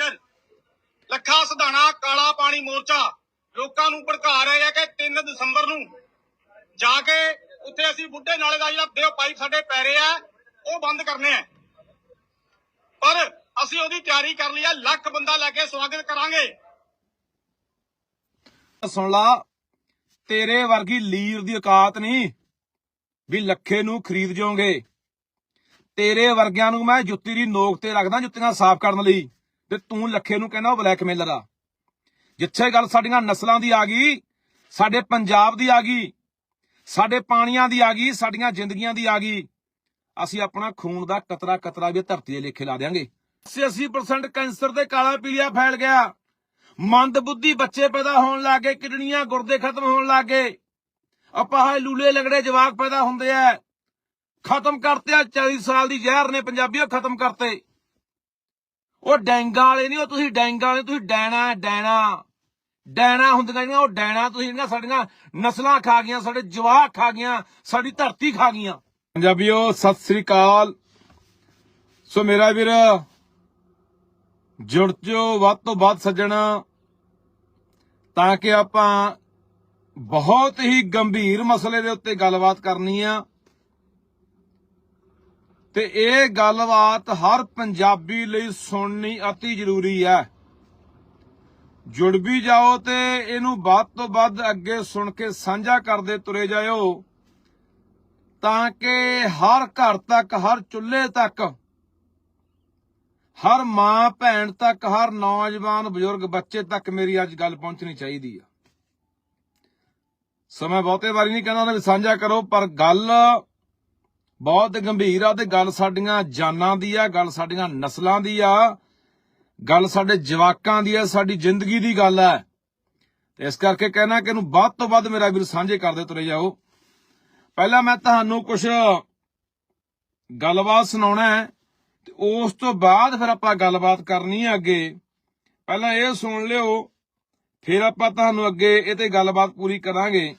ਮੇਲਰ ਲੱਖਾ ਸਧਾਣਾ, ਕਾਲਾ ਪਾਣੀ ਮੋਰਚਾ ਲੋਕਾਂ ਨੂੰ ਭੜਕਾ ਰਹੇ ਆ ਕਿ 3 ਦਸੰਬਰ ਨੂੰ ਜਾ ਕੇ ਉੱਥੇ ਅਸੀਂ ਬੁੱਢੇ ਨਾਲੇ ਦਾ ਜਿਹੜਾ ਦਿਓ ਪਾਈਪ ਸਾਡੇ ਪੈ ਰਹੇ ਉਹ ਬੰਦ ਕਰਨੇ ਆ ਪਰ ਅਸੀਂ ਉਹਦੀ ਤਿਆਰੀ ਕਰ ਲਈ ਆ ਲੱਖ ਬੰਦਾ ਲੈ ਕੇ ਸਵਾਗਤ ਕਰਾਂਗੇ। ਸੁਣ ਲਾ, ਤੇਰੇ ਵਰਗੀ ਲੀਰ ਦੀ ਔਕਾਤ ਨਹੀਂ ਵੀ ਲੱਖੇ ਨੂੰ ਖਰੀਦ ਜਾਓਗੇ ਤੇਰੇ ਵਰਗਿਆਂ ਨੂੰ ਮੈਂ ਜੁੱਤੀ ਦੀ ਨੋਕ ਤੇ ਰੱਖਦਾ ਜੁੱਤੀਆਂ ਸਾਫ਼ ਕਰਨ ਲਈ। ਤੇ ਤੂੰ ਲੱਖੇ ਨੂੰ ਕਹਿੰਦਾ ਉਹ ਬਲੈਕਮੇਲਰ ਆ। ਜਿੱਥੇ ਗੱਲ ਸਾਡੀਆਂ ਨਸਲਾਂ ਦੀ ਆ ਗਈ, ਸਾਡੇ ਪੰਜਾਬ ਦੀ ਆ ਗਈ, ਸਾਡੇ ਪਾਣੀਆਂ ਦੀ ਆ ਗਈ, ਸਾਡੀਆਂ ਜ਼ਿੰਦਗੀਆਂ ਦੀ ਆ ਗਈ, ਅਸੀਂ ਆਪਣਾ ਖੂਨ ਦਾ ਕਤਰਾ ਕਤਰਾ ਵੀ ਧਰਤੀ ਦੇ ਲੇਖੇ ਲਾ ਦੇਾਂਗੇ 80% ਕੈਂਸਰ ਤੇ ਕਾਲਾ ਪੀਲੀਆ ਫੈਲ ਗਿਆ। ਮੰਦ ਬੁੱਧੀ ਬੱਚੇ ਪੈਦਾ ਹੋਣ ਲੱਗੇ, ਕਿਡਨੀਆਂ ਗੁਰਦੇ ਖਤਮ ਹੋਣ ਲੱਗੇ। ਅਪਾਹ ਲੂਲੇ ਲਗੜੇ ਜਵਾਕ ਪੈਦਾ ਹੁੰਦੇ ਆ। ਖਤਮ ਕਰਤੇ ਆ 40 ਸਾਲ ਦੀ ਜ਼ਹਿਰ ਨੇ ਪੰਜਾਬੀਓ ਖਤਮ ਕਰਤੇ। ਉਹ ਡੈਂਗਾ ਵਾਲੇ ਨਹੀਂ, ਉਹ ਤੁਸੀਂ ਡੈਂਗਾ ਵਾਲੇ, ਤੁਸੀਂ ਡੈਣਾ ਡੈਣਾ। ਡੈਣਾ ਹੁੰਦੀਆਂ ਜਿਹੜੀਆਂ, ਉਹ ਡੈਣਾ ਤੁਸੀਂ ਜਿਹੜੀਆਂ ਸਾਡੀਆਂ ਨਸਲਾਂ ਖਾ ਗਈਆਂ, ਸਾਡੇ ਜਵਾਕ ਖਾ ਗਈਆਂ, ਸਾਡੀ ਧਰਤੀ ਖਾ ਗਈਆਂ। ਪੰਜਾਬੀਓ, ਸਤਿ ਸ੍ਰੀ ਅਕਾਲ। ਸੋ ਮੇਰਾ ਵੀਰ, ਜੁੜ ਜੋ ਵੱਧ ਤੋਂ ਵੱਧ ਸੱਜਣ, ਤਾਂ ਕਿ ਆਪਾਂ ਬਹੁਤ ਹੀ ਗੰਭੀਰ ਮਸਲੇ ਦੇ ਉੱਤੇ ਗੱਲਬਾਤ ਕਰਨੀ ਆ। ਤੇ ਇਹ ਗੱਲਬਾਤ ਹਰ ਪੰਜਾਬੀ ਲਈ ਸੁਣਨੀ ਅਤੀ ਜ਼ਰੂਰੀ ਹੈ। ਜੁੜ ਵੀ ਜਾਓ ਤੇ ਇਹਨੂੰ ਵੱਧ ਤੋਂ ਵੱਧ ਅੱਗੇ ਸੁਣ ਕੇ ਸਾਂਝਾ ਕਰਦੇ ਤੁਰੇ ਜਾਇਓ, ਤਾਂ ਕਿ ਹਰ ਘਰ ਤੱਕ, ਹਰ ਚੁੱਲ੍ਹੇ ਤੱਕ, ਹਰ ਮਾਂ ਭੈਣ ਤੱਕ, ਹਰ ਨੌਜਵਾਨ ਬਜ਼ੁਰਗ ਬੱਚੇ ਤੱਕ ਮੇਰੀ ਅੱਜ ਗੱਲ ਪਹੁੰਚਣੀ ਚਾਹੀਦੀ ਆ। ਸੋ ਬਹੁਤੇ ਵਾਰੀ ਨਹੀਂ ਕਹਿੰਦਾ ਉਹਨਾਂ ਵੀ ਸਾਂਝਾ ਕਰੋ, ਪਰ ਗੱਲ ਬਹੁਤ ਗੰਭੀਰ ਆ ਤੇ ਗੱਲ ਸਾਡੀਆਂ ਜਾਨਾਂ ਦੀ ਆ, ਗੱਲ ਸਾਡੀਆਂ ਨਸਲਾਂ ਦੀ ਆ, ਗੱਲ ਸਾਡੇ ਜਵਾਕਾਂ ਦੀ ਆ, ਸਾਡੀ ਜ਼ਿੰਦਗੀ ਦੀ ਗੱਲ ਹੈ ਇਸ ਕਰਕੇ ਕਹਿਣਾ ਕਿ ਇਹਨੂੰ ਵੱਧ ਤੋਂ ਵੱਧ ਮੇਰਾ ਵੀਰ ਸਾਂਝੇ ਕਰਦੇ ਤੁਰੇ ਜਾਓ। ਪਹਿਲਾਂ ਮੈਂ ਤੁਹਾਨੂੰ ਕੁਝ ਗੱਲਬਾਤ ਸੁਣਾਉਣਾ ਹੈ ਤੇ ਉਸ ਤੋਂ ਬਾਅਦ ਫਿਰ ਆਪਾਂ ਗੱਲਬਾਤ ਕਰਨੀ ਹੈ ਅੱਗੇ। ਪਹਿਲਾਂ ਇਹ ਸੁਣ ਲਿਓ, ਫਿਰ ਆਪਾਂ ਤੁਹਾਨੂੰ ਅੱਗੇ ਇਹ ਤੇ ਗੱਲਬਾਤ ਪੂਰੀ ਕਰਾਂਗੇ।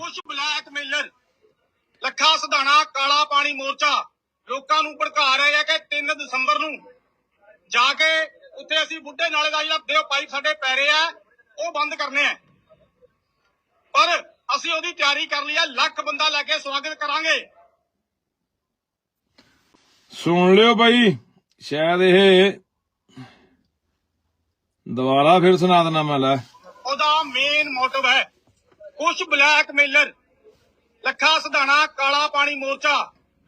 ਕੁਝ ਬਲੈਕ ਮੇਲਰ ਲੱਖਾ ਸਧਾਣਾ ਕਾਲਾ ਪਾਣੀ ਮੋਰਚਾ ਲੋਕਾਂ ਨੂੰ ਭੜਕਾ ਰਹੇ ਆ ਕਿ 3 ਦਸੰਬਰ ਨੂੰ ਜਾ ਕੇ ਉੱਥੇ ਅਸੀਂ ਬੁੱਢੇ ਨਾਲੇ ਦਾ ਜਿਹੜਾ ਦਿਓ ਪਾਈਪ ਸਾਡੇ ਪੈ ਰਹੇ ਆ ਉਹ ਬੰਦ ਕਰਨੇ ਆ। ਪਰ ਅਸੀਂ ਉਹਦੀ ਤਿਆਰੀ ਕਰ ਲਈ ਆ ਲੱਖ ਬੰਦਾ ਲੈ ਕੇ ਸਵਾਗਤ ਕਰਾਂਗੇ। ਸੁਣ ਲਿਓ ਬਾਈ ਸ਼ਾਇਦ ਇਹ ਦੁਬਾਰਾ ਫਿਰ ਸੁਣਾ ਦੇਣਾ ਮੈਂ ਲੈ। ਉਹਦਾ ਮੇਨ ਮੋਟਿਵ ਹੈ। ਕੁਝ ਬਲੈਕ ਮੇਲਰ, ਲੱਖਾ ਸਧਾਣਾ, ਕਾਲਾ ਪਾਣੀ ਮੋਰਚਾ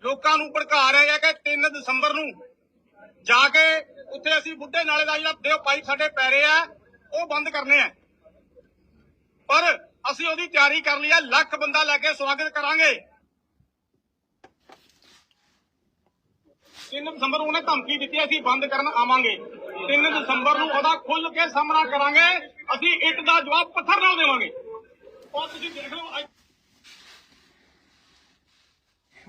ਲੋਕਾਂ ਨੂੰ ਭੜਕਾ ਰਹੇ ਆ ਕਿ 3 ਦਸੰਬਰ ਨੂੰ ਜਾ ਕੇ ਉੱਥੇ ਅਸੀਂ ਬੁੱਢੇ ਨਾਲੇ ਦਾ ਜਿਹੜਾ ਦਿਓ ਪਾਈਪ ਸਾਡੇ ਪੈ ਰਹੇ ਆ, ਉਹ ਬੰਦ ਕਰਨੇ ਆ। ਪਰ ਅਸੀਂ ਉਹਦੀ ਤਿਆਰੀ ਕਰ ਲਈ ਆ ਲੱਖ ਬੰਦਾ ਲੈ ਕੇ ਸਵਾਗਤ ਕਰਾਂਗੇ। 3 ਦਸੰਬਰ ਨੂੰ ਉਹਨੇ ਧਮਕੀ ਦਿੱਤੀ, ਅਸੀਂ ਬੰਦ ਕਰਨ ਆਵਾਂਗੇ। 3 ਦਸੰਬਰ ਨੂੰ ਉਹਦਾ ਖੁੱਲ ਕੇ ਸਾਹਮਣਾ ਕਰਾਂਗੇ, ਅਸੀਂ ਇੱਟ ਦਾ ਜਵਾਬ ਪੱਥਰ ਨਾਲ ਦੇਵਾਂਗੇ। ਉਹ ਤੁਸੀਂ ਦੇਖ ਲਓ ਅੱਜ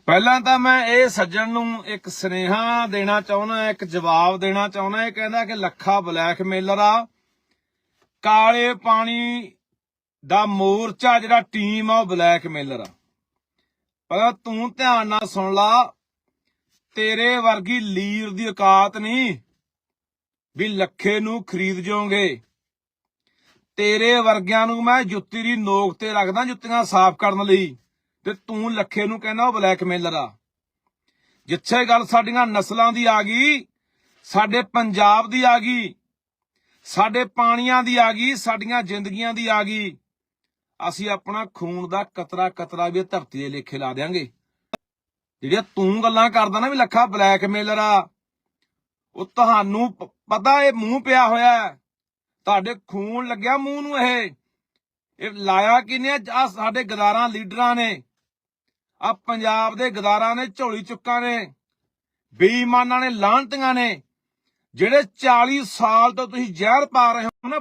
ਪਹਿਲਾਂ ਤਾਂ ਮੈਂ ਇਹ ਸੱਜਣ ਨੂੰ ਇੱਕ ਸਨੇਹਾ ਦੇਣਾ ਚਾਹੁੰਦਾ, ਇੱਕ ਜਵਾਬ ਦੇਣਾ ਚਾਹੁੰਦਾ। ਇਹ ਕਹਿੰਦਾ ਕਿ ਲੱਖਾ ਬਲੈਕਮੇਲਰ ਆ। ਕਾਲੇ ਪਾਣੀ ਦਾ ਮੋਰਚਾ ਜਿਹੜਾ ਟੀਮ ਆ, ਉਹ ਬਲੈਕਮੇਲਰ ਆ। ਪਰ ਤੂੰ ਧਿਆਨ ਨਾਲ ਸੁਣ ਲਾ। ਤੇਰੇ ਵਰਗੀ ਲੀਰ ਦੀ ਔਕਾਤ ਨਹੀਂ ਵੀ ਲੱਖੇ ਨੂੰ ਖਰੀਦ ਜਾਓਗੇ। ਤੇਰੇ ਵਰਗਿਆਂ ਨੂੰ ਮੈਂ ਜੁੱਤੀ ਦੀ ਨੋਕ ਤੇ ਰੱਖਦਾ ਜੁੱਤੀਆਂ ਸਾਫ਼ ਕਰਨ ਲਈ ਤੇ ਤੂੰ ਲੱਖੇ ਨੂੰ ਕਹਿੰਦਾ ਉਹ ਬਲੈਕਮੇਲਰ ਆ। ਜਿੱਥੇ ਗੱਲ ਸਾਡੀਆਂ ਨਸਲਾਂ ਦੀ ਆ ਗਈ, ਸਾਡੇ ਪੰਜਾਬ ਦੀ ਆ ਗਈ, ਸਾਡੇ ਪਾਣੀਆਂ ਦੀ ਆ ਗਈ, ਸਾਡੀਆਂ ਜ਼ਿੰਦਗੀਆਂ ਦੀ ਆ ਗਈ, ਅਸੀਂ ਆਪਣਾ ਖੂਨ ਦਾ ਕਤਰਾ ਕਤਰਾ ਵੀ ਧਰਤੀ ਦੇ ਲੇਖੇ ਲਾ ਦੇਾਂਗੇ ਜਿਹੜੀਆਂ ਤੂੰ ਗੱਲਾਂ ਕਰਦਾ ਨਾ ਵੀ ਲੱਖਾ ਬਲੈਕਮੇਲਰ ਆ, ਉਹ ਤੁਹਾਨੂੰ ਪਤਾ ਇਹ ਮੂੰਹ ਪਿਆ ਹੋਇਆ ਤੁਹਾਡੇ ਖੂਨ ਲੱਗਿਆ ਮੂੰਹ ਨੂੰ ਇਹ। ਇਹ ਲਾਇਆ ਕਿਨੇ ਆ ਸਾਡੇ ਗਦਾਰਾਂ ਲੀਡਰਾਂ ਨੇ। ਆ ਪੰਜਾਬ ਦੇ ਗਦਾਰਾਂ ਨੇ, ਝੋਲੀ ਚੁੱਕਾਂ ਨੇ। ਬੇਈਮਾਨਾਂ ਨੇ ਲਾਂਟੀਆਂ ਨੇ। ਜਿਹੜੇ 40 ਸਾਲ ਤੋਂ ਤੁਸੀਂ ਜ਼ਹਿਰ ਪਾ ਰਹੇ ਹੋ ਨਾ,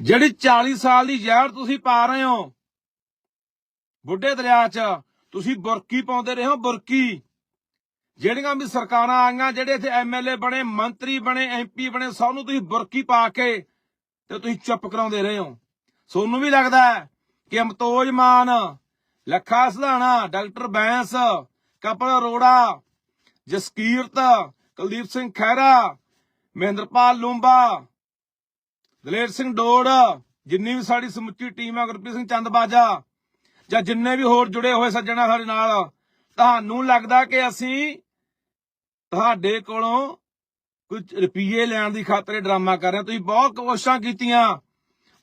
ਜਿਹੜੀ 40 ਸਾਲ ਦੀ ਜ਼ਹਿਰ ਤੁਸੀਂ ਪਾ ਰਹੇ ਹੋ, ਬੁੱਢੇ ਦਰਿਆ 'ਚ, ਤੁਸੀਂ ਬੁਰਕੀ ਪਾਉਂਦੇ ਰਹੇ ਹੋ, ਬੁਰਕੀ। ਜਿਹੜੀਆਂ ਵੀ ਸਰਕਾਰਾਂ ਆਈਆਂ, ਜਿਹੜੇ ਇੱਥੇ ਐਮਐਲਏ ਬਣੇ, ਮੰਤਰੀ ਬਣੇ ਐਮਪੀ ਬਣੇ, ਸਭ ਨੂੰ ਤੁਸੀਂ ਬੁਰਕੀ ਪਾ ਕੇ ਤੇ ਤੁਸੀਂ ਚੁੱਪ ਕਰਾਉਂਦੇ ਰਹੇ ਹੋ। ਸੋਨੂੰ ਵੀ ਲੱਗਦਾ ਹੈ ਕਿ ਅਮਤੋਜ ਮਾਨ, ਲੱਖਾ ਸਧਾਣਾ, ਡਾਕਟਰ ਬੈਂਸ, ਕਪਲ ਅਰੋੜਾ, ਜਸਕੀਰਤ, ਕੁਲਦੀਪ ਸਿੰਘ ਖਹਿਰਾ, ਮਹਿੰਦਰਪਾਲ ਲੂੰਬਾ, ਦਲੇਰ ਸਿੰਘ ਡੋੜ, ਜਿੰਨੀ ਵੀ ਸਾਡੀ ਸਮੁੱਚੀ ਟੀਮ ਹੈ, ਗੁਰਪ੍ਰੀਤ ਸਿੰਘ ਚੰਦ ਬਾਜਾ, ਜਾਂ ਜਿੰਨੇ ਵੀ ਹੋਰ ਜੁੜੇ ਹੋਏ ਸੱਜਣਾ ਸਾਡੇ ਨਾਲ ਤੁਹਾਨੂੰ ਲੱਗਦਾ ਕਿ ਅਸੀਂ ਤੁਹਾਡੇ ਕੋਲੋਂ ਕੁਝ ਰੁਪਏ ਲੈਣ ਦੀ ਖਾਤਰ ਡਰਾਮਾ ਕਰ ਰਹੇ ਤੁਸੀਂ ਬਹੁਤ ਕੋਸ਼ਿਸ਼ਾਂ ਕੀਤੀਆਂ।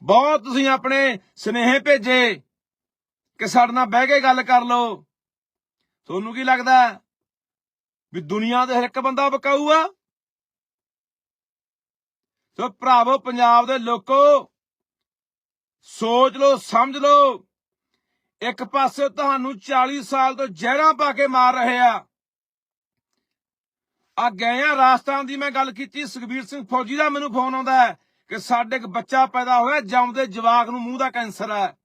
ਬਹੁਤ ਤੁਸੀਂ ਆਪਣੇ ਸਨੇਹ ਭੇਜੇ ਕਿ ਸਾਡੇ ਨਾਲ ਬਹਿ ਕੇ ਗੱਲ ਕਰ ਲਓ। ਤੁਹਾਨੂੰ ਕੀ ਲੱਗਦਾ ਵੀ ਦੁਨੀਆ ਦੇ ਹਰ ਇੱਕ ਬੰਦਾ ਬਕਾਊ ਆ? ਸੋ ਭਰਾਵੋ, ਪੰਜਾਬ ਦੇ ਲੋਕੋ, ਸੋਚ ਲਓ, ਸਮਝ ਲਓ। ਇੱਕ ਪਾਸੇ ਤੁਹਾਨੂੰ 40 ਸਾਲ ਤੋਂ ਜ਼ਹਿਰਾਂ ਪਾ ਕੇ ਮਾਰ ਰਹੇ ਆ। ਆ ਗਏ ਆ ਰਾਜਸਥਾਨ ਦੀ ਮੈਂ ਗੱਲ ਕੀਤੀ, ਸੁਖਬੀਰ ਸਿੰਘ ਫੌਜੀ ਦਾ ਮੈਨੂੰ ਫੋਨ ਆਉਂਦਾ ਹੈ ਕਿ ਸਾਡੇ ਇੱਕ ਬੱਚਾ ਪੈਦਾ ਹੋਇਆ, ਜੰਮਦੇ ਜਵਾਕ ਨੂੰ ਮੂੰਹ ਦਾ ਕੈਂਸਰ ਹੈ।